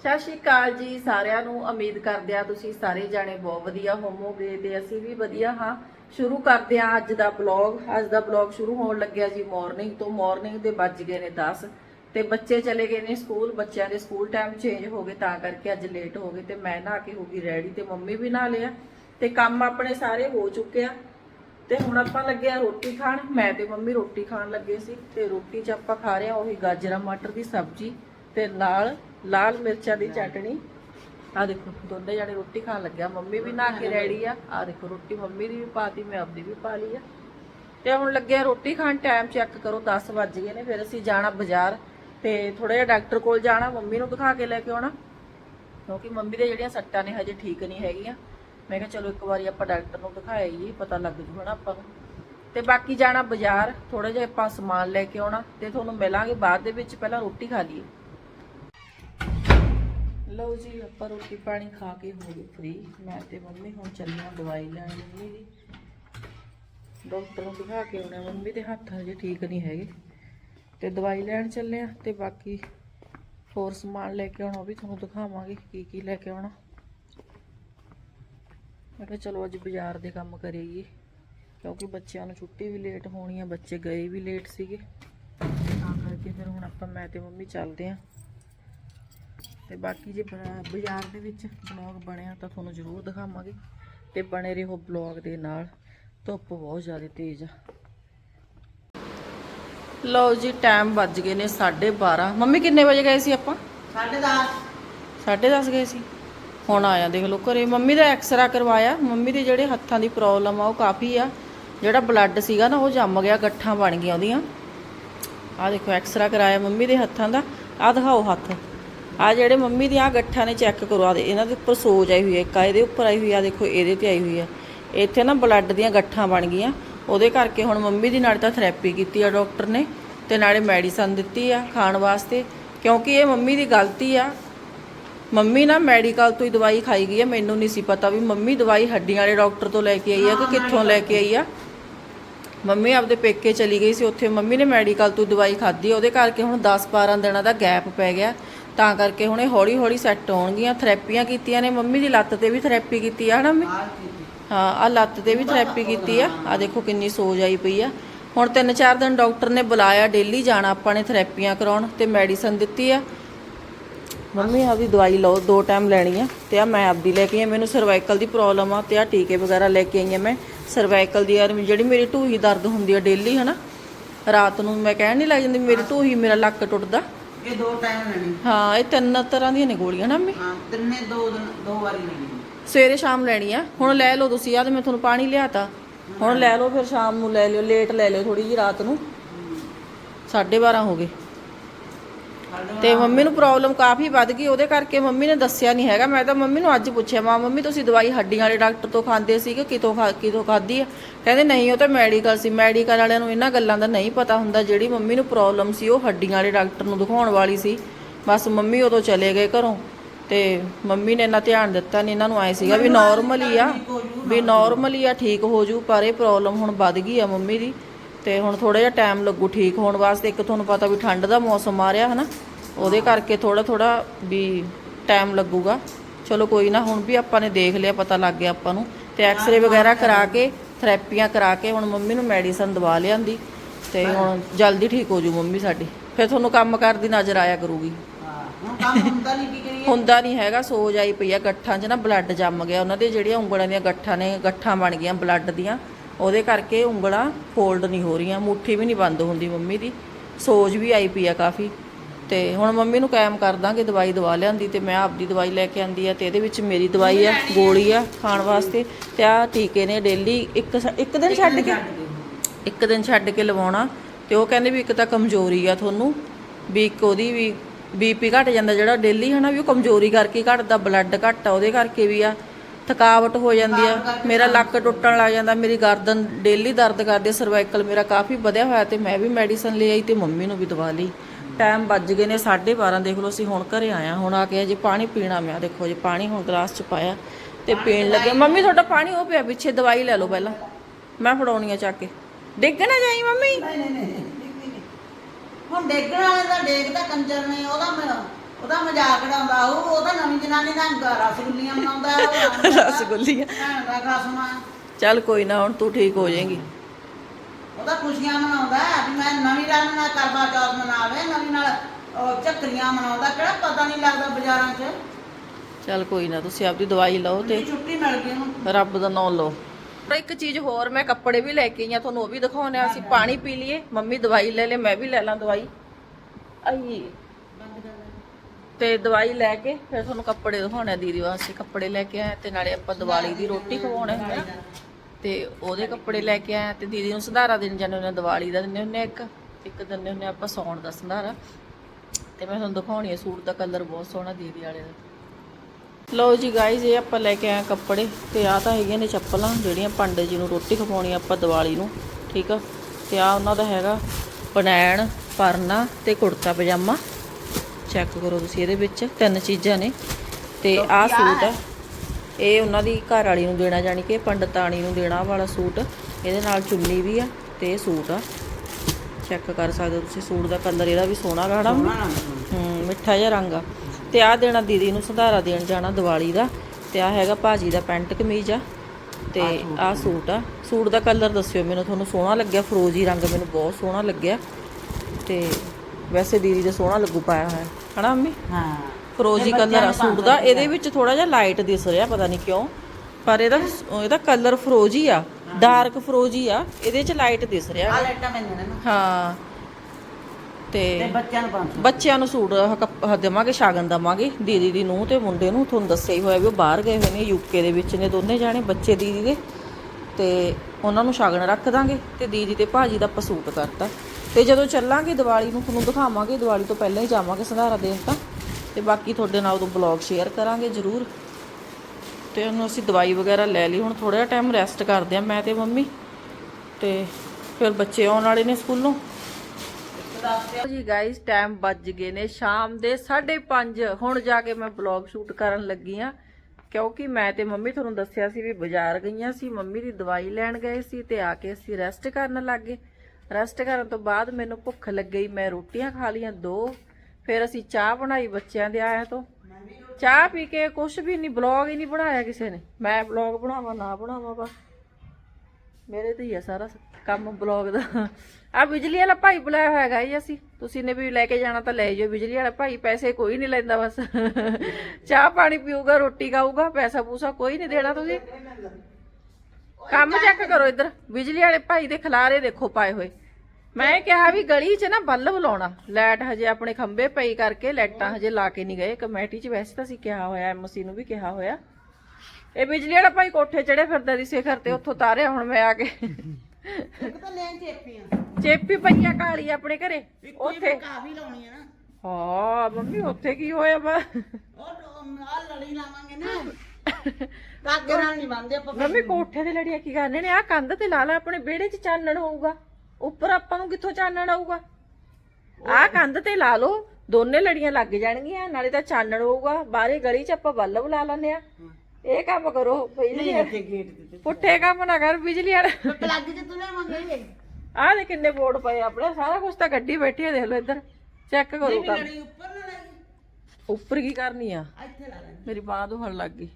ਸਤਿ ਸ਼੍ਰੀ ਅਕਾਲ ਜੀ ਸਾਰਿਆਂ ਨੂੰ। ਉਮੀਦ ਕਰਦੇ ਆ ਤੁਸੀਂ ਸਾਰੇ ਜਾਣੇ ਬਹੁਤ ਵਧੀਆ ਹੋਵੋਗੇ ਤੇ ਅਸੀਂ ਵੀ ਵਧੀਆ ਹਾਂ। ਸ਼ੁਰੂ ਕਰਦੇ ਆ ਅੱਜ ਦਾ ਬਲੌਗ ਅੱਜ ਦਾ ਬਲੌਗ ਸ਼ੁਰੂ ਹੋਣ ਲੱਗਿਆ ਜੀ ਮਾਰਨਿੰਗ ਤੋਂ। ਮਾਰਨਿੰਗ ਦੇ ਵੱਜ ਗਏ ਨੇ 10 ਤੇ ਬੱਚੇ ਚਲੇ ਗਏ ਨੇ ਸਕੂਲ ਬੱਚਿਆਂ ਦੇ ਸਕੂਲ ਟਾਈਮ ਚੇਂਜ ਹੋ ਗਏ ਤਾਂ ਕਰਕੇ ਅੱਜ ਲੇਟ ਹੋ ਗਏ ਤੇ ਮੈਂ ਨਹਾ ਕੇ ਹੋ ਗਈ ਰੈਡੀ ਤੇ ਮੰਮੀ ਵੀ ਨਹਾ ਲਿਆ ਤੇ ਕੰਮ ਆਪਣੇ ਸਾਰੇ ਹੋ ਚੁੱਕੇ ਆ। ਤੇ ਹੁਣ ਆਪਾਂ ਲੱਗੇ ਆ ਰੋਟੀ ਖਾਣ। ਮੈਂ ਤੇ ਮੰਮੀ ਰੋਟੀ ਖਾਣ ਲੱਗੇ ਸੀ। ਤੇ ਰੋਟੀ 'ਚ ਆਪਾਂ ਖਾ ਰਹੇ ਆ ਉਹੀ ਗਾਜਰਾਂ, ਮਟਰ ਦੀ ਸਬਜ਼ੀ। ਤੇ ਨਾਲ ਲਾਲ ਮਿਰਚਾਂ ਦੀ ਚਟਣੀ। ਆ ਦੇਖੋ, ਦੋਨੇ ਜਾਣੇ ਰੋਟੀ ਖਾਣ ਲੱਗਿਆ। ਮੰਮੀ ਵੀ ਨਹਾ ਕੇ ਰੈਡੀ ਆ। ਆ ਦੇਖੋ, ਰੋਟੀ ਮੰਮੀ ਦੀ ਵੀ ਪਾਤੀ, ਮੈਂ ਆਪਦੀ ਵੀ ਪਾ ਲਈ ਆ। ਤੇ ਹੁਣ ਲੱਗਿਆ ਰੋਟੀ ਖਾਣ ਟਾਈਮ ਚੈੱਕ ਕਰੋ 10 ਵੱਜ ਗਏ ਨੇ, ਫਿਰ ਅਸੀਂ ਜਾਣਾ ਬਾਜ਼ਾਰ। ਤੇ ਥੋੜਾ ਜਿਹਾ ਡਾਕਟਰ ਕੋਲ ਜਾਣਾ, ਮੰਮੀ ਨੂੰ ਦਿਖਾ ਕੇ ਲੈ ਕੇ ਆਉਣਾ। ਕਿਉਂਕਿ ਮੰਮੀ ਦੇ ਜਿਹੜੀਆਂ ਸੱਟਾਂ ਨੇ, ਹਜੇ ਠੀਕ ਨਹੀਂ ਹੈਗੀਆਂ। ਮੈਂ ਕਿਹਾ, ਚਲੋ ਇੱਕ ਵਾਰੀ ਆਪਾਂ ਡਾਕਟਰ ਨੂੰ ਦਿਖਾਈਏ, ਪਤਾ ਲੱਗ ਜੂ ਹਨਾ ਆਪਾਂ ਨੂੰ। ਤੇ ਬਾਕੀ ਜਾਣਾ ਬਾਜ਼ਾਰ ਥੋੜਾ ਜਿਹਾ ਆਪਾਂ ਸਮਾਨ ਲੈ ਕੇ ਆਉਣਾ, ਤੇ ਤੁਹਾਨੂੰ ਮਿਲਾਂਗੇ, ਬਾਅਦ ਦੇ ਵਿੱਚ ਪਹਿਲਾਂ ਰੋਟੀ ਖਾ ਲਈਏ। ਲਓ ਜੀ, ਆਪਾਂ ਰੋਟੀ ਪਾਣੀ ਖਾ ਕੇ ਹੋ ਗਏ ਫ੍ਰੀ ਮੈਂ ਤੇ ਮੰਮੀ ਹੁਣ ਚੱਲੀਆਂ ਦਵਾਈ ਲੈਣ। ਮੰਮੀ ਦੀ ਡਾਕਟਰ ਨੂੰ ਦਿਖਾ ਕੇ ਆਉਣਾ। ਮੰਮੀ ਦੇ ਹੱਥ ਹਜੇ ਠੀਕ ਨਹੀਂ ਹੈਗੇ। ਤੇ ਦਵਾਈ ਲੈਣ ਚੱਲੇ ਆ ਤੇ ਬਾਕੀ ਹੋਰ ਸਮਾਨ ਲੈ ਕੇ ਆਉਣਾ, ਉਹ ਵੀ ਤੁਹਾਨੂੰ ਦਿਖਾਵਾਂਗੇ ਕੀ ਕੀ ਲੈ ਕੇ ਆਉਣਾ। ਮੈਂ ਕਿਹਾ ਚਲੋ ਅੱਜ ਬਾਜ਼ਾਰ ਦੇ ਕੰਮ ਕਰੀਏ, ਕਿਉਂਕਿ ਬੱਚਿਆਂ ਨੂੰ ਛੁੱਟੀ ਵੀ ਲੇਟ ਹੋਣੀ ਆ, ਬੱਚੇ ਗਏ ਵੀ ਲੇਟ ਸੀਗੇ। ਤਾਂ ਕਰਕੇ ਫਿਰ ਹੁਣ ਆਪਾਂ, ਮੈਂ ਤੇ ਮੰਮੀ ਚੱਲਦੇ ਆਂ। ਤੇ ਬਾਕੀ ਜੇ ਬਾਜ਼ਾਰ ਦੇ ਵਿੱਚ ਬਲੌਗ ਬਣਿਆ ਤਾਂ ਤੁਹਾਨੂੰ ਜ਼ਰੂਰ ਦਿਖਾਵਾਂਗੇ ਤੇ ਬਣੇ ਰਹੋ ਬਲੌਗ ਦੇ ਨਾਲ। ਧੁੱਪ ਬਹੁਤ ਜ਼ਿਆਦਾ ਤੇਜ਼ ਆ। ਲਓ ਜੀ ਟਾਈਮ ਵੱਜ ਗਏ ਨੇ 12:30 ਮੰਮੀ ਕਿੰਨੇ ਵਜੇ ਗਏ ਸੀ ਆਪਾਂ? 10:30 10:30 ਗਏ ਸੀ। ਹੁਣ ਆਇਆ ਦੇਖ ਲਓ ਘਰੇ। ਮੰਮੀ ਦਾ ਐਕਸਰਾ ਕਰਵਾਇਆ। ਮੰਮੀ ਦੇ ਜਿਹੜੇ ਹੱਥਾਂ ਦੀ ਪ੍ਰੋਬਲਮ ਆ ਉਹ ਕਾਫੀ ਆ। ਜਿਹੜਾ ਬਲੱਡ ਸੀਗਾ ਨਾ ਉਹ ਜੰਮ ਗਿਆ ਗੱਠਾਂ ਬਣ ਗਈਆਂ ਉਹਦੀਆਂ। ਆ ਦੇਖੋ ਐਕਸਰਾ ਕਰਾਇਆ ਮੰਮੀ ਦੇ ਹੱਥਾਂ ਦਾ। ਆ ਦਿਖਾਓ ਹੱਥ। ਆ ਜਿਹੜੇ ਮੰਮੀ ਦੀਆਂ ਗੱਠਾਂ ਨੇ ਚੈੱਕ ਕਰਵਾ ਦੇ ਇਹਨਾਂ ਦੇ ਉੱਪਰ ਸੋਜ ਆਈ ਹੋਈ ਹੈ ਇੱਕ ਆ ਇਹਦੇ ਉੱਪਰ ਆਈ ਹੋਈ ਆ ਦੇਖੋ ਇਹਦੇ ਤੇ ਆਈ ਹੋਈ ਆ। ਇੱਥੇ ਨਾ ਬਲੱਡ ਦੀਆਂ ਗੱਠਾਂ ਬਣ ਗਈਆਂ ਉਹਦੇ ਕਰਕੇ ਹੁਣ ਮੰਮੀ ਦੀ ਨਾਲੇ ਤਾਂ ਥੈਰੇਪੀ ਕੀਤੀ ਆ ਡਾਕਟਰ ਨੇ ਤੇ ਨਾਲੇ ਮੈਡੀਸਨ ਦਿੱਤੀ ਆ ਖਾਣ ਵਾਸਤੇ ਕਿਉਂਕਿ ਇਹ ਮੰਮੀ ਦੀ ਗਲਤੀ ਆ। ਮੰਮੀ ਨਾ ਮੈਡੀਕਲ ਤੋਂ ਹੀ ਦਵਾਈ ਖਾਈ ਗਈ ਆ ਮੈਨੂੰ ਨਹੀਂ ਸੀ ਪਤਾ ਵੀ ਮੰਮੀ ਦਵਾਈ ਹੱਡੀਆਂ ਵਾਲੇ ਡਾਕਟਰ ਤੋਂ ਲੈ ਕੇ ਆਈ ਆ ਕਿ ਕਿੱਥੋਂ ਲੈ ਕੇ ਆਈ ਆ। ਮੰਮੀ ਆਪਦੇ ਪੇਕੇ ਚਲੀ ਗਈ ਸੀ ਉੱਥੇ ਮੰਮੀ ਨੇ ਮੈਡੀਕਲ ਤੋਂ ਦਵਾਈ ਖਾਧੀ ਉਹਦੇ ਕਰਕੇ ਹੁਣ 10-12 ਦਿਨਾਂ ਦਾ ਗੈਪ ਪੈ ਗਿਆ। ਤਾਂ ਕਰਕੇ ਹੁਣ ਇਹ ਹੌਲੀ-ਹੌਲੀ ਸੈੱਟ ਹੋਣਗੀਆਂ ਥੈਰੇਪੀਆਂ ਕੀਤੀਆਂ ਨੇ ਮੰਮੀ ਦੀ ਲੱਤ ਤੇ ਵੀ ਥੈਰੇਪੀ ਕੀਤੀ ਆ ਹਨਾ ਮੰਮੀ? ਹਾਂ ਆ ਲੱਤ ਤੇ ਵੀ ਥੈਰੇਪੀ ਕੀਤੀ ਆ। ਆ ਦੇਖੋ ਕਿੰਨੀ ਸੋਜ ਆਈ ਪਈ ਆ। ਹੁਣ 3-4 ਦਿਨ ਡਾਕਟਰ ਨੇ ਬੁਲਾਇਆ ਡੇਲੀ ਜਾਣਾ ਆਪਾਂ ਨੇ ਥੈਰੇਪੀਆਂ ਕਰਾਉਣ ਤੇ ਮੈਡੀਸਨ ਦਿੱਤੀ ਆ। ਮੰਮੀ ਆਪਦੀ ਦਵਾਈ ਲਓ ਦੋ ਟਾਈਮ ਲੈਣੀ ਆ। ਤੇ ਆ ਮੈਂ ਆਪਦੀ ਲੈ ਕੇ ਹਾਂ। ਮੈਨੂੰ ਸਰਵਾਈਕਲ ਦੀ ਪ੍ਰੋਬਲਮ ਆ ਤੇ ਆ ਟੀਕੇ ਵਗੈਰਾ ਲੈ ਕੇ ਆਈ ਆ ਮੈਂ। ਸਰਵਾਈਕਲ ਦੀ ਯਾਰ ਜਿਹੜੀ ਮੇਰੀ ਢੂਹੀ ਦਰਦ ਹੁੰਦੀ ਆ ਡੇਲੀ ਹਨਾ। ਰਾਤ ਨੂੰ ਮੈਂ ਕਹਿਣ ਨਹੀਂ ਲੱਗ ਜਾਂਦੀ ਮੇਰੀ ਢੂਹੀ ਮੇਰਾ ਲੱਕ ਟੁੱਟਦਾ। ਇਹ ਦੋ ਟਾਈਮ ਲੈਣੀ। ਹਾਂ ਇਹ ਤਿੰਨ ਤਰ੍ਹਾਂ ਦੀਆਂ ਨੇ ਗੋਲੀਆਂ ਨਾ ਮੰਮੀ। ਹਾਂ ਤਿੰਨੇ ਦੋ ਦਿਨ ਦੋ ਵਾਰੀ ਲੈਣੀ ਸਵੇਰੇ ਸ਼ਾਮ ਲੈਣੀ ਆ। ਹੁਣ ਲੈ ਲਓ ਤੁਸੀਂ ਆ ਤੇ ਮੈਂ ਤੁਹਾਨੂੰ ਪਾਣੀ ਲਿਆਤਾ। ਹੁਣ ਲੈ ਲਓ ਫਿਰ ਸ਼ਾਮ ਨੂੰ ਲੈ ਲਿਓ ਲੇਟ ਲੈ ਲਿਓ ਥੋੜੀ ਜੀ ਰਾਤ ਨੂੰ। 12:30 ਹੋ ਗਏ। ਤੇ ਮੰਮੀ ਨੂੰ ਪ੍ਰੋਬਲਮ ਕਾਫੀ ਵੱਧ ਗਈ ਉਹਦੇ ਕਰਕੇ ਮੰਮੀ ਨੇ ਦੱਸਿਆ ਨਹੀਂ ਹੈਗਾ। ਮੈਂ ਤਾਂ ਮੰਮੀ ਨੂੰ ਅੱਜ ਪੁੱਛਿਆ ਮਾਂ ਮੰਮੀ ਤੁਸੀਂ ਦਵਾਈ ਹੱਡੀਆਂ ਵਾਲੇ ਡਾਕਟਰ ਤੋਂ ਖਾਂਦੇ ਸੀਗੇ ਕਿਤੋਂ ਖਾ ਕਿਤੋਂ ਖਾਧੀ ਆ? ਕਹਿੰਦੇ ਨਹੀਂ ਉਹ ਤਾਂ ਮੈਡੀਕਲ ਸੀ। ਮੈਡੀਕਲ ਵਾਲਿਆਂ ਨੂੰ ਇਹਨਾਂ ਗੱਲਾਂ ਦਾ ਨਹੀਂ ਪਤਾ ਹੁੰਦਾ। ਜਿਹੜੀ ਮੰਮੀ ਨੂੰ ਪ੍ਰੋਬਲਮ ਸੀ ਉਹ ਹੱਡੀਆਂ ਵਾਲੇ ਡਾਕਟਰ ਨੂੰ ਦਿਖਾਉਣ ਵਾਲੀ ਸੀ। ਬਸ ਮੰਮੀ ਉਦੋਂ ਚਲੇ ਗਏ ਘਰੋਂ ਤੇ ਮੰਮੀ ਨੇ ਇੰਨਾ ਧਿਆਨ ਦਿੱਤਾ ਨਹੀਂ ਇਹਨਾਂ ਨੂੰ ਆਏ ਸੀਗਾ ਵੀ ਨਾਰਮਲ ਹੀ ਆ ਵੀ ਨਾਰਮਲ ਹੀ ਆ ਠੀਕ ਹੋ ਜੂ ਪਰ ਇਹ ਪ੍ਰੋਬਲਮ ਹੁਣ ਵੱਧ ਗਈ ਆ ਮੰਮੀ ਦੀ ਤੇ ਹੁਣ ਥੋੜਾ ਜਿਹਾ ਟਾਈਮ ਲੱਗੂ ਠੀਕ ਹੋਣ ਵਾਸਤੇ। ਇੱਕ ਤੁਹਾਨੂੰ ਪਤਾ ਵੀ ਠੰਡ ਦਾ ਮੌਸਮ ਆ ਰਿਹਾ ਹਨਾ? ਉਹਦੇ ਕਰਕੇ ਥੋੜਾ ਥੋੜਾ ਵੀ ਟਾਈਮ ਲੱਗੂਗਾ। ਚਲੋ ਕੋਈ ਨਾ ਹੁਣ ਵੀ ਆਪਾਂ ਨੇ ਦੇਖ ਲਿਆ ਪਤਾ ਲੱਗ ਗਿਆ ਆਪਾਂ ਨੂੰ। ਤੇ ਐਕਸ-ਰੇ ਵਗੈਰਾ ਕਰਾ ਕੇ ਥੈਰੇਪੀਆਂ ਕਰਾ ਕੇ ਹੁਣ ਮੰਮੀ ਨੂੰ ਮੈਡੀਸਨ ਦਵਾ ਲਿਆਂਦੀ। ਤੇ ਹੁਣ ਜਲਦੀ ਠੀਕ ਹੋ ਜੂ ਮੰਮੀ ਸਾਡੀ। ਫਿਰ ਤੁਹਾਨੂੰ ਕੰਮ ਕਰਦੀ ਨਜ਼ਰ ਆਇਆ ਕਰੂਗੀ। ਹਾਂ ਹੁਣ ਕੰਮ ਹੁੰਦਾ ਨਹੀਂ ਕੀ ਕਰੀਏ? ਹੁੰਦਾ ਨਹੀਂ ਹੈਗਾ ਸੋਜ ਆਈ ਪਈ ਆ ਗੱਠਾਂ 'ਚ ਨਾ ਬਲੱਡ ਜੰਮ ਗਿਆ। ਉਹਨਾਂ ਦੇ ਜਿਹੜੀਆਂ ਉਂਗਲਾਂ ਦੀਆਂ ਗੱਠਾਂ ਨੇ ਗੱਠਾਂ ਬਣ ਗਈਆਂ ਬਲੱਡ ਦੀਆਂ। ਉਹਦੇ ਕਰਕੇ ਉਂਗਲਾਂ ਫੋਲਡ ਨਹੀਂ ਹੋ ਰਹੀਆਂ ਮੁੱਠੀ ਵੀ ਨਹੀਂ ਬੰਦ ਹੁੰਦੀ ਮੰਮੀ ਦੀ। ਸੋਜ ਵੀ ਆਈ ਪਈ ਆ ਕਾਫੀ। ਤੇ ਹੁਣ ਮੰਮੀ ਨੂੰ ਕਾਇਮ ਕਰ ਦਾਂਗੇ, ਦਵਾਈ ਦਵਾ ਲਿਆਂਦੀ ਤੇ ਮੈਂ ਆਪਦੀ ਦਵਾਈ ਲੈ ਕੇ ਆਂਦੀ ਆ ਤੇ ਇਹਦੇ ਵਿੱਚ ਮੇਰੀ ਦਵਾਈ ਆ, ਗੋਲੀ ਆ ਖਾਣ ਵਾਸਤੇ ਤੇ ਆ ਟੀਕੇ ਨੇ ਡੇਲੀ ਇੱਕ ਇੱਕ ਦਿਨ ਛੱਡ ਕੇ ਇੱਕ ਦਿਨ ਛੱਡ ਕੇ ਲਵਾਉਣਾ ਤੇ ਉਹ ਕਹਿੰਦੇ ਵੀ ਇੱਕ ਤਾਂ ਕਮਜ਼ੋਰੀ ਆ ਤੁਹਾਨੂੰ ਵੀ ਇੱਕ ਉਹਦੀ ਵੀ ਬੀਪੀ ਘਟ ਜਾਂਦਾ ਜਿਹੜਾ ਡੇਲੀ ਹਨਾ ਵੀ ਉਹ ਕਮਜ਼ੋਰੀ ਕਰਕੇ ਹੀ ਘਟਦਾ ਬਲੱਡ ਘੱਟ ਆ, ਉਹਦੇ ਕਰਕੇ ਵੀ ਆ, ਥਕਾਵਟ ਹੋ ਜਾਂਦੀ ਆ, ਮੇਰਾ ਲੱਕ ਟੁੱਟਣ ਲੱਗ ਜਾਂਦਾ, ਮੇਰੀ ਗਰਦਨ ਡੇਲੀ ਦਰਦ ਕਰਦੀ ਸਰਵਾਈਕਲ ਮੇਰਾ ਕਾਫੀ ਵਧਿਆ ਹੋਇਆ ਤੇ ਮੈਂ ਵੀ ਮੈਡੀਸਨ ਲੈ ਆਈ ਤੇ ਮੰਮੀ ਨੂੰ ਵੀ ਦਵਾ ਲਈ। ਟਾਈਮ ਵੱਜ ਗਏ ਨੇ 12:30 ਦੇਖ ਲਓ ਅਸੀਂ ਹੁਣ ਘਰੇ ਆਇਆ ਹੁਣ ਆ ਕੇ ਜੀ ਪਾਣੀ ਪੀਣਾ ਮੈਂ ਦੇਖੋ ਜੀ ਪਾਣੀ ਹੁਣ ਗਲਾਸ ਚ ਪਾਇਆ ਤੇ ਪੀਣ ਲੱਗੇ। ਮੰਮੀ ਤੁਹਾਡਾ ਪਾਣੀ ਉਹ ਪਿਆ ਪਿੱਛੇ ਦਵਾਈ ਲੈ ਲਓ ਪਹਿਲਾਂ। ਮੈਂ ਫੜਾਉਣੀ ਆ ਚੱਕ ਕੇ। ਡਿੱਗ ਨਾ ਜਾਈ ਮੰਮੀ। ਨਹੀਂ ਨਹੀਂ ਨਹੀਂ ਹੁਣ ਡੇਗਣ ਵਾਲੇ ਦਾ ਡੇਗਦਾ ਕੰਜਰ ਨੇ ਉਹਦਾ ਮੈਂ ਉਹਦਾ ਮਜ਼ਾਕ ਉਡਾਉਂਦਾ ਉਹ ਉਹ ਤਾਂ ਨਵੀਂ ਜਨਾਨੀ ਦਾ ਰਸਗੁੱਲੀਆਂ ਬਣਾਉਂਦਾ ਰਸਗੁੱਲੀਆਂ। ਭੈਣ ਦਾ ਖਸਮਾ ਚੱਲ ਕੋਈ ਨਾ ਹੁਣ ਤੂੰ ਠੀਕ ਹੋ ਜਾਏਗੀ। ਉਹਦਾ ਖੁਸ਼ੀਆਂ ਮਨਾਉਂਦਾ ਵੀ ਮੈਂ ਨਵੀਂ ਰੰਗ ਨਾਲ ਕਰਵਾ ਚੌਥ ਮਨਾਵੇ ਨਵੀਂ ਨਾਲ ਉਹ ਝੱਕਰੀਆਂ ਮਨਾਉਂਦਾ। ਕਿਹੜਾ ਪਤਾ ਨਹੀਂ ਲੱਗਦਾ ਬਾਜ਼ਾਰਾਂ 'ਚ। ਚੱਲ ਕੋਈ ਨਾ ਤੁਸੀਂ ਆਪਦੀ ਦਵਾਈ ਲਓ ਤੇ ਛੁੱਟੀ ਮਿਲ ਗਈ ਉਹਨੂੰ। ਰੱਬ ਦਾ ਨਾਮ ਲਓ। ਪਰ ਇੱਕ ਚੀਜ਼ ਹੋਰ ਮੈਂ ਕੱਪੜੇ ਵੀ ਲੈ ਕੇ ਆਈ ਆ ਤੁਹਾਨੂੰ ਉਹ ਵੀ ਦਿਖਾਉਣੇ ਆ ਅਸੀਂ ਪਾਣੀ ਪੀ ਲਈਏ ਮੰਮੀ ਦਵਾਈ ਲੈ ਲੇ ਮੈਂ ਵੀ ਲੈ ਲਾਂ ਦਵਾਈ। ਆਈ ਤੇ ਦਵਾਈ ਲੈ ਕੇ ਫਿਰ ਤੁਹਾਨੂੰ ਕੱਪੜੇ ਦਿਖਾਉਣੇ ਆ ਦੀਦੀ ਵਾਸਤੇ। ਕੱਪੜੇ ਲੈ ਕੇ ਆਏ ਤੇ ਨਾਲੇ ਆਪਾਂ ਦੀਵਾਲੀ ਦੀ ਰੋਟੀ ਖਵਾਉਣੇ ਹੁੰਦੇ ਆ ਤੇ ਉਹਦੇ ਕੱਪੜੇ ਲੈ ਕੇ ਆਇਆ ਤੇ ਦੀਦੀ ਨੂੰ ਸੰਧਾਰਾ ਦੇਣ ਜਾਂਦੇ ਹੁੰਦੇ ਆ ਦੀਵਾਲੀ ਦਾ ਦਿੰਦੇ ਹੁੰਦੇ ਆ ਇੱਕ ਇੱਕ ਦਿੰਦੇ ਹੁੰਦੇ ਆ ਆਪਾਂ ਸੌਣ ਦਾ ਸੰਧਾਰਾ। ਤੇ ਮੈਂ ਤੁਹਾਨੂੰ ਦਿਖਾਉਣੀ ਹੈ ਸੂਟ ਦਾ ਕਲਰ ਬਹੁਤ ਸੋਹਣਾ ਦੀਦੀ ਵਾਲੇ ਦਾ। ਲਓ ਜੀ ਗਾਇਜ਼ ਇਹ ਆਪਾਂ ਲੈ ਕੇ ਆਏ ਕੱਪੜੇ ਤੇ ਆ ਤਾਂ ਹੈਗੀਆਂ ਨੇ ਚੱਪਲਾਂ, ਜਿਹੜੀਆਂ ਪੰਡਤ ਜੀ ਨੂੰ ਰੋਟੀ ਖਵਾਉਣੀ ਆਪਾਂ ਦੀਵਾਲੀ ਨੂੰ, ਠੀਕ ਆ? ਤੇ ਆ ਉਹਨਾਂ ਦਾ ਹੈਗਾ ਬਨੈਣ ਪਰਨਾ ਤੇ ਕੁੜਤਾ ਪਜਾਮਾ। ਚੈੱਕ ਕਰੋ ਤੁਸੀਂ ਇਹਦੇ ਵਿੱਚ, ਤਿੰਨ ਚੀਜ਼ਾਂ ਨੇ। ਤੇ ਆ ਸੂਟ ਆ। ਇਹ ਉਹਨਾਂ ਦੀ ਘਰ ਵਾਲੀ ਨੂੰ ਦੇਣਾ ਜਾਣੀ ਕਿ ਪੰਡਤਾਣੀ ਨੂੰ ਦੇਣਾ ਵਾਲਾ ਸੂਟ। ਇਹਦੇ ਨਾਲ ਚੁੰਨੀ ਵੀ ਆ ਤੇ ਇਹ ਸੂਟ ਆ। ਚੈੱਕ ਕਰ ਸਕਦੇ ਹੋ ਤੁਸੀਂ ਸੂਟ ਦਾ ਕਲਰ ਇਹਦਾ ਵੀ ਸੋਹਣਾ ਗਾੜਾ। ਹੂੰ ਮਿੱਠਾ ਜਿਹਾ ਰੰਗ ਆ। ਤੇ ਆ ਦੇਣਾ ਦੀਦੀ ਨੂੰ ਸੰਧਾਰਾ ਦੇਣ ਜਾਣਾ ਦੀਵਾਲੀ ਦਾ। ਤੇ ਆ ਹੈਗਾ ਭਾਜੀ ਦਾ ਪੈਂਟ ਕਮੀਜ਼ ਆ। ਤੇ ਆ ਸੂਟ। ਆ। ਸੂਟ ਦਾ ਕਲਰ ਦੱਸਿਓ ਮੈਨੂੰ ਤੁਹਾਨੂੰ ਸੋਹਣਾ ਲੱਗਿਆ? ਫਰੋਜ਼ੀ ਰੰਗ ਮੈਨੂੰ ਬਹੁਤ ਸੋਹਣਾ ਲੱਗਿਆ। ਤੇ ਵੈਸੇ ਦੀਦੀ ਦਾ ਸੋਹਣਾ ਲੱਗੂ ਪਾਇਆ ਹੋਇਆ ਹਨਾ ਮੰਮੀ? ਹਾਂ। ਫਰੋਜ਼ੀ ਕਲਰ ਆ ਸੂਟ ਦਾ ਇਹਦੇ ਵਿੱਚ ਥੋੜਾ ਜਿਹਾ ਲਾਈਟ ਦਿਸ ਰਿਹਾ ਪਤਾ ਨਹੀਂ ਕਿਉਂ। ਪਰ ਇਹਦਾ ਇਹਦਾ ਕਲਰ ਫਰੋਜ਼ੀ ਆ ਡਾਰਕ ਫਰੋਜ਼ੀ ਆ ਇਹਦੇ ਚ ਲਾਈਟ ਦਿਸ ਰਿਹਾ। ਆ ਲੈਟਾਂ ਮੈਨੂੰ ਨੇ। ਨਾ ਹਾਂ। ਤੇ ਬੱਚਿਆਂ ਨੂੰ 500 ਬੱਚਿਆਂ ਨੂੰ ਸੂਟ ਦੇਵਾਂਗੇ ਸ਼ਾਗਨ ਦਵਾਂਗੇ ਦੀਦੀ ਦੀ ਨੂੰ ਤੇ ਮੁੰਡੇ ਨੂੰ। ਤੁਹਾਨੂੰ ਦੱਸਿਆ ਹੀ ਹੋਇਆ ਵੀ ਉਹ ਬਾਹਰ ਗਏ ਹੋਏ ਨੇ ਯੂਕੇ ਦੇ ਵਿੱਚ ਨੇ ਦੋਨੇ ਜਾਣੇ ਬੱਚੇ ਦੀਦੀ ਦੇ। ਤੇ ਉਹਨਾਂ ਨੂੰ ਸ਼ਾਗਨ ਰੱਖ ਦਾਂਗੇ ਤੇ ਦੀਦੀ ਤੇ ਭਾਜੀ ਦਾ ਆਪਾਂ ਸੂਟ ਕਰਤਾ। ਤੇ ਜਦੋਂ ਚੱਲਾਂਗੇ ਦੀਵਾਲੀ ਨੂੰ ਤੁਹਾਨੂੰ ਦਿਖਾਵਾਂਗੇ ਦੀਵਾਲੀ ਤੋਂ ਪਹਿਲਾਂ ਹੀ ਜਾਵਾਂਗੇ ਸੰਧਾਰਾ ਦੇਣ ਤਾਂ। ਤੇ ਬਾਕੀ ਤੁਹਾਡੇ ਨਾਲ ਉਦੋਂ ਬਲੌਗ ਸ਼ੇਅਰ ਕਰਾਂਗੇ ਜ਼ਰੂਰ। ਤੇ ਉਹਨੂੰ ਅਸੀਂ ਦਵਾਈ ਵਗੈਰਾ ਲੈ ਲਈ, ਹੁਣ ਥੋੜਾ ਜਿਹਾ ਟਾਈਮ ਰੈਸਟ ਕਰਦੇ ਆ ਮੈਂ ਤੇ ਮੰਮੀ। ਤੇ ਫਿਰ ਬੱਚੇ ਆਉਣ ਵਾਲੇ ਨੇ ਸਕੂਲੋਂ। ਜੀ ਗਾਇਸ ਟਾਈਮ ਵੱਜ ਗਏ ਨੇ ਸ਼ਾਮ ਦੇ 5:30 ਹੁਣ ਜਾ ਕੇ ਮੈਂ ਬਲੌਗ ਸ਼ੂਟ ਕਰਨ ਲੱਗੀ ਆ ਕਿਉਂਕਿ ਮੈਂ ਤੇ ਮੰਮੀ ਤੁਹਾਨੂੰ ਦੱਸਿਆ ਸੀ ਵੀ ਬਾਜ਼ਾਰ ਗਈਆਂ ਸੀ, ਮੰਮੀ ਦੀ ਦਵਾਈ ਲੈਣ ਗਏ ਸੀ ਤੇ ਆ ਕੇ ਅਸੀਂ ਰੈਸਟ ਕਰਨ ਲੱਗੇ। ਰੈਸਟ ਕਰਨ ਤੋਂ ਬਾਅਦ ਮੈਨੂੰ ਭੁੱਖ ਲੱਗ ਗਈ, ਮੈਂ ਰੋਟੀਆਂ ਖਾ ਲੀਆਂ ਦੋ ਫਿਰ ਅਸੀਂ ਚਾਹ ਬਣਾਈ ਬੱਚਿਆਂ ਦੇ ਆਇਆਂ ਤੋਂ। ਚਾਹ ਪੀ ਕੇ ਕੁਝ ਵੀ ਨਹੀਂ ਬਲੌਗ ਹੀ ਨਹੀਂ ਬਣਾਇਆ ਕਿਸੇ ਨੇ। ਮੈਂ ਬਲੌਗ ਬਣਾਵਾਂ, ਨਾ ਬਣਾਵਾਂ ਬਸ। ਮੇਰੇ ਤੇ ਹੀ ਆ ਸਾਰਾ ਕੰਮ ਬਲੌਗ ਦਾ। ਆ ਬਿਜਲੀ ਵਾਲਾ ਭਾਈ ਬੁਲਾਇਆ ਹੋਇਆ ਹੈਗਾ ਜੀ ਅਸੀਂ। ਤੁਸੀਂ ਨੇ ਵੀ ਲੈ ਕੇ ਜਾਣਾ ਤਾਂ ਲੈ ਜਾਓ ਬਿਜਲੀ ਵਾਲਾ ਭਾਈ ਪੈਸੇ ਕੋਈ ਨਹੀਂ ਲੈਂਦਾ ਬਸ। ਚਾਹ ਪਾਣੀ ਪੀਊਗਾ, ਰੋਟੀ ਖਾਊਗਾ, ਪੈਸਾ ਪੂਸਾ ਕੋਈ ਨਹੀਂ ਦੇਣਾ ਤੁਸੀਂ। ਕੰਮ ਚੈੱਕ ਕਰੋ ਇੱਧਰ। ਬਿਜਲੀ ਵਾਲੇ ਭਾਈ ਦੇ ਖਿਲਾਰੇ ਦੇਖੋ ਪਾਏ ਹੋਏ। ਮੈਂ ਕਿਹਾ ਵੀ ਗਲੀ 'ਚ ਨਾ ਬੱਲਬ ਲਾਉਣਾ। ਲਾਈਟ ਹਜੇ ਆਪਣੇ ਖੰਭੇ ਪਈ ਕਰਕੇ ਲਾਈਟਾਂ ਹਜੇ ਲਾ ਕੇ ਨਹੀਂ ਗਏ। ਕਮੇਟੀ 'ਚ ਵੈਸੇ ਤਾਂ ਅਸੀਂ ਕਿਹਾ ਹੋਇਆ ਐਮਸੀ ਨੂੰ ਵੀ ਕਿਹਾ ਹੋਇਆ। ਇਹ ਬਿਜਲੀ ਵਾਲਾ ਭਾਈ ਕੋਠੇ ਚੜੇ ਫਿਰਦਾ ਦੀ ਸਿਖਰ ਤੇ ਉੱਥੋਂ ਤਾਰਿਆ ਹੁਣ ਮੈਂ ਆ ਕੇ। ਇੱਕ ਤਾਂ ਲੈਣ ਚੇਪੀਆਂ। ਚੇਪੀ ਪਈਆ ਕਾਲੀ ਆਪਣੇ ਘਰੇ। ਉੱਥੇ ਕਾਫੀ ਲਾਉਣੀ ਹੈ ਨਾ। ਹਾਂ ਮੰਮੀ ਉੱਥੇ ਕੀ ਹੋਇਆ ਉਹ ਆ ਲੜੀ ਲਾਵਾਂਗੇ ਨਾ। ਕਾਗੇ ਨਾਲ ਨਹੀਂ ਬੰਦੇ ਆਪਾਂ। ਮੰਮੀ ਕੋਠੇ ਤੇ ਲੜੀਆਂ ਕੀ ਕਰਨੇ ਨੇ? ਆ ਕੰਧ ਤੇ ਲਾ ਲਾ ਆਪਣੇ ਵਿਹੜੇ 'ਚ ਚਾਨਣ ਹੋਊਗਾ। ਉੱਪਰ ਆਪਾਂ ਨੂੰ ਕਿੱਥੋਂ ਚਾਨਣ ਆਊਗਾ? ਆ ਕੰਧ ਤੇ ਲਾ ਲਓ ਦੋਨੇ ਲੜੀਆਂ ਲੱਗ ਜਾਣਗੀਆਂ ਨਾਲੇ ਤਾਂ ਚਾਨਣ ਹੋਊਗਾ ਬਾਹਰੇ ਗਲੀ 'ਚ ਆਪਾਂ ਬੱਲਬ ਲਾ ਲੈਂਦੇ ਆ ਇਹ ਕੰਮ ਕਰੋ ਬਿਜਲੀ ਵਾਲੇ। ਤੇ ਗੇਟ ਤੇ ਪੁੱਠੇ ਕੰਮ ਨਾ ਕਰ ਬਿਜਲੀ ਵਾਲੇ। ਪਲੱਗ ਜੇ ਤੂੰ ਲੈਵਾਂਗੇ ਆਹ ਦੇ ਕਿੰਨੇ ਬੋਰਡ ਪਏ ਆਪਣੇ ਸਾਰਾ ਕੁਝ ਤਾਂ ਗੱਡੀ ਬੈਠੀ ਆ ਦੇਖ ਲਓ ਇੱਧਰ। ਚੈੱਕ ਕਰੋ ਕੰਮ ਲੜੀ ਉੱਪਰ ਨਾ ਕੀ ਕਰਨੀ ਆ? ਇੱਥੇ ਲਾ ਲੈਣੀ ਮੇਰੀ ਬਾਂਹ ਦੁਖਣ ਲੱਗ ਗਈ।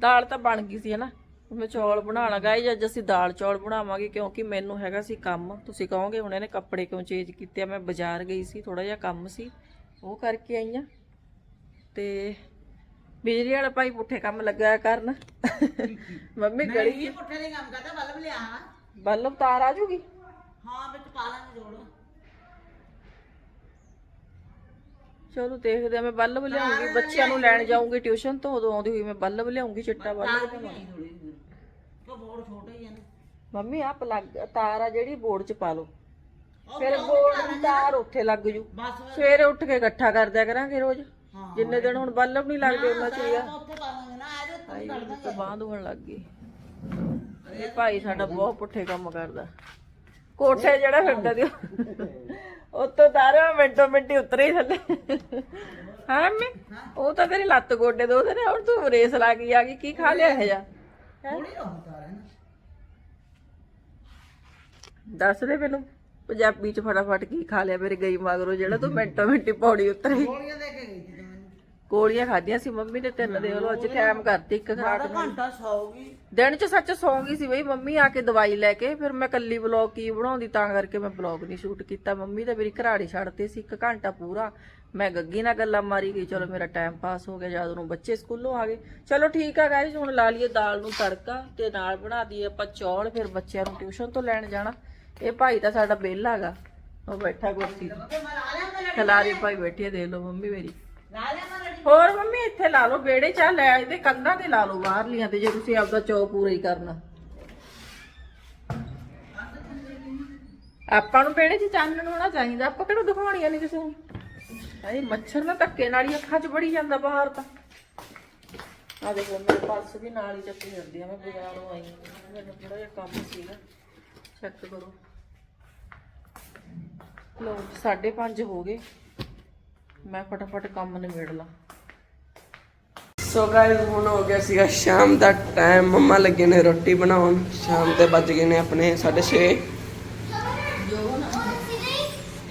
ਦਾਲ ਤਾਂ ਬਣ ਗਈ ਸੀ ਹਨਾ। ਮੈਂ ਚੌਲ ਬਣਾ ਲਗਾ ਅੱਜ ਅਸੀਂ ਦਾਲ ਚੌਲ ਬਣਾਵਾਂਗੇ ਕਿਉਂਕਿ ਮੈਨੂੰ ਹੈਗਾ ਸੀ ਕੰਮ। ਤੁਸੀਂ ਕਹੋਗੇ ਹੁਣ ਇਹਨੇ ਕੱਪੜੇ ਕਿਉਂ ਚੇਂਜ ਕੀਤੇ ਆ? ਮੈਂ ਬਾਜ਼ਾਰ ਗਈ ਸੀ ਥੋੜਾ ਜਿਹਾ ਕੰਮ ਸੀ। ਉਹ ਕਰਕੇ ਆਈ ਆ। ਤੇ ਬਿਜਲੀ ਵਾਲਾ ਭਾਈ ਪੁੱਠੇ ਕੰਮ ਲੱਗਾ ਕਰਨ। ਮੰਮੀ ਗਲੀ ਪੁੱਠੇ ਦੇ ਕੰਮ ਕਰਦਾ ਬੱਲਬ ਲਿਆ ਬੱਲਬ ਤਾਰ ਆ ਜੂਗੀ? ਹਾਂ ਵਿੱਚ ਪਾ ਲਾਂਗੇ ਜੋੜ। ਚਲੋ ਦੇਖਦੇ ਆ ਮੈਂ ਬੱਲਬ ਲਿਆਉਂਗੀ। ਬੱਚਿਆਂ ਨੂੰ ਲੈਣ ਜਾਊਂਗੀ ਟਿਊਸ਼ਨ ਤੋਂ ਉਦੋਂ ਆਉਂਦੀ ਹੋਈ ਮੈਂ ਬੱਲਬ ਲਿਆਉਂਗੀ ਚਿੱਟਾ ਬੱਲਬ ਲਿਆਵਾਂਗੀ ਕੋ ਛੋਟੇ ਹੀ ਨਾ? ਮੰਮੀ ਆ ਪਲੱਗ ਤਾਰ ਆ ਜਿਹੜੀ ਬੋਰਡ 'ਚ ਪਾ ਲਓ। ਫਿਰ ਬੋਰਡ ਦੀ ਤਾਰ ਉੱਥੇ ਲੱਗ ਜੂ। ਬਸ ਸਵੇਰੇ ਉੱਠ ਕੇ ਇਕੱਠਾ ਕਰ ਦਿਆ ਕਰਾਂਗੇ ਰੋਜ਼। ਹਾਂ। ਜਿੰਨੇ ਦਿਨ ਹੁਣ ਬੱਲਬ ਨਹੀਂ ਲੱਗਦੇ ਉਹਨਾਂ ਚ ਹੀ ਆ। ਤਾਂ ਉੱਥੇ ਪਾ ਲਾਂਗੇ ਨਾ ਆ ਜਾ ਆਈ ਤੇ ਬਾਂਹ ਦੁਖਣ ਲੱਗ ਗਈ। ਇਹ ਭਾਈ ਸਾਡਾ ਬਹੁਤ ਪੁੱਠੇ ਕੰਮ ਕਰਦਾ। ਕੋਠੇ ਜਿਹੜਾ ਫਿਰਦਾ ਦਿਓ ਉੱਤੋਂ ਤਾਰਿਆ ਮਿੰਟੋ ਮਿੰਟੀ ਉਤਰੇ ਹੀ ਥੱਲੇ। ਹਾਂ ਮੈਂ ਉਹ ਤਾਂ ਤੇਰੀ ਲੱਤ ਗੋਡੇ ਦੋ ਨੇ ਹੁਣ ਤੂੰ ਰੇਸ ਲਾ ਗਈ ਆ ਗਈ ਕੀ ਖਾ ਲਿਆ ਇਹ ਜਾ ਥੋੜੀ ਨਾ। ਦੱਸ ਦੇ ਮੈਨੂੰ ਪੰਜਾਬੀ ਚ ਫਟਾਫਟ ਕੀ ਖਾ ਲਿਆ ਮੇਰੇ ਗਈ ਮਗਰੋਂ ਜਿਹੜਾ ਤੂੰ ਮਿੰਟੋ ਮਿੰਟੀ ਪੌੜੀ ਉਤਰੇ। ਗੋਲੀਆਂ ਦੇ ਕੇ ਗਈ ਸੀ ਤੂੰ ਮੈਨੂੰ। ਗੋਲੀਆਂ ਖਾਧੀਆਂ ਸੀ ਮੰਮੀ ਨੇ ਤਿੰਨ ਦੇ ਲੋ ਅੱਜ ਕਾਇਮ ਕਰਤੀ ਇੱਕ ਖਰਾਕ ਨਾਲ। ਘੰਟਾ ਸੌਗੀ ਦਿਨ ਚ ਸੱਚ ਸੌਂ ਗਈ ਸੀ ਬਈ ਮੰਮੀ ਆ ਕੇ ਦਵਾਈ ਲੈ ਕੇ ਫਿਰ ਮੈਂ ਕੱਲੀ ਵਲੌਗ ਕੀ ਬਣਾਉਂਦੀ ਤਾਂ ਕਰਕੇ ਮੈਂ ਵਲੌਗ ਨਹੀਂ ਸ਼ੂਟ ਕੀਤਾ। ਮੰਮੀ ਤਾਂ ਮੇਰੀ ਘਰਾੜੀ ਛੱਡਤੇ ਸੀ ਇੱਕ ਘੰਟਾ ਪੂਰਾ। ਮੈਂ ਗੱਗੀ ਨਾਲ ਗੱਲਾਂ ਮਾਰੀ ਗਈ, ਚਲੋ ਮੇਰਾ ਟਾਈਮ ਪਾਸ ਹੋ ਗਿਆ, ਜਦ ਉਹਨੂੰ ਬੱਚੇ ਸਕੂਲੋਂ ਆ ਗਏ। ਚਲੋ ਠੀਕ ਆ ਗਾਇਸ ਹੁਣ ਲਾ ਲਈਏ ਦਾਲ ਨੂੰ ਤੜਕਾ ਤੇ ਨਾਲ ਬਣਾ ਦਈਏ ਆਪਾਂ ਚੌਲ, ਫਿਰ ਬੱਚਿਆਂ ਨੂੰ ਟਿਊਸ਼ਨ ਤੋਂ ਲੈਣ ਜਾਣਾ। ਇਹ ਭਾਈ ਤਾਂ ਸਾਡਾ ਵਿਹਲਾ ਹੈਗਾ, ਉਹ ਬੈਠਾ ਕੁਰਸੀ ਖਲਾਰੀ ਭਾਈ, ਬੈਠੀ ਆ, ਦੇਖ ਲਓ ਮੰਮੀ ਮੇਰੀ। ਹੋਰ ਮੰਮੀ, ਇੱਥੇ ਲਾ ਲਓ ਵਿਹੜੇ ਚ ਲੈ ਇਹਦੇ ਕੰਧਾਂ ਤੇ ਲਾ ਲਓ, ਬਾਹਰਲੀਆਂ ਤੇ, ਜੇ ਤੁਸੀਂ ਆਪਦਾ ਚੌ ਪੂਰਾ ਹੀ ਕਰਨਾ। ਆਪਾਂ ਨੂੰ ਵਿਹੜੇ 'ਚ ਚਾਨਣ ਹੋਣਾ ਚਾਹੀਦਾ, ਆਪਾਂ ਕਿਹੜਾ ਦਿਖਾਉਣੀਆਂ ਨਹੀਂ ਕਿਸੇ ਨੂੰ? ਹਾਏ ਮੱਛਰ ਨਾ ਧੱਕੇ ਨਾਲ ਹੀ ਅੱਖਾਂ 'ਚ ਬੜੀ ਜਾਂਦਾ ਬਾਹਰ ਤਾਂ। ਆ ਦੇਖੋ ਮੇਰੇ ਪਰਸ ਵੀ ਨਾਲ ਹੀ ਚੱਕੀ ਜਾਂਦੀ ਆ ਮੈਂ ਬਾਜ਼ਾਰੋਂ ਆਈ ਹਾਂ ਮੈਨੂੰ ਥੋੜਾ ਜਿਹਾ ਕੰਮ ਸੀਗਾ ਚੈੱਕ ਕਰੋ। ਲੋ 5:30 ਹੋ ਗਏ। ਮੈਂ ਫਟਾਫਟ ਕੰਮ ਨਿਬੇੜ ਲਾਂ। ਸੋ ਗਾਇਸ ਹੁਣ ਹੋ ਗਿਆ ਸੀਗਾ ਸ਼ਾਮ ਦਾ ਟਾਈਮ ਮੰਮਾ ਲੱਗੇ ਨੇ ਰੋਟੀ ਬਣਾਉਣ। ਸ਼ਾਮ ਦੇ ਵੱਜ ਗਏ ਨੇ ਆਪਣੇ 6:30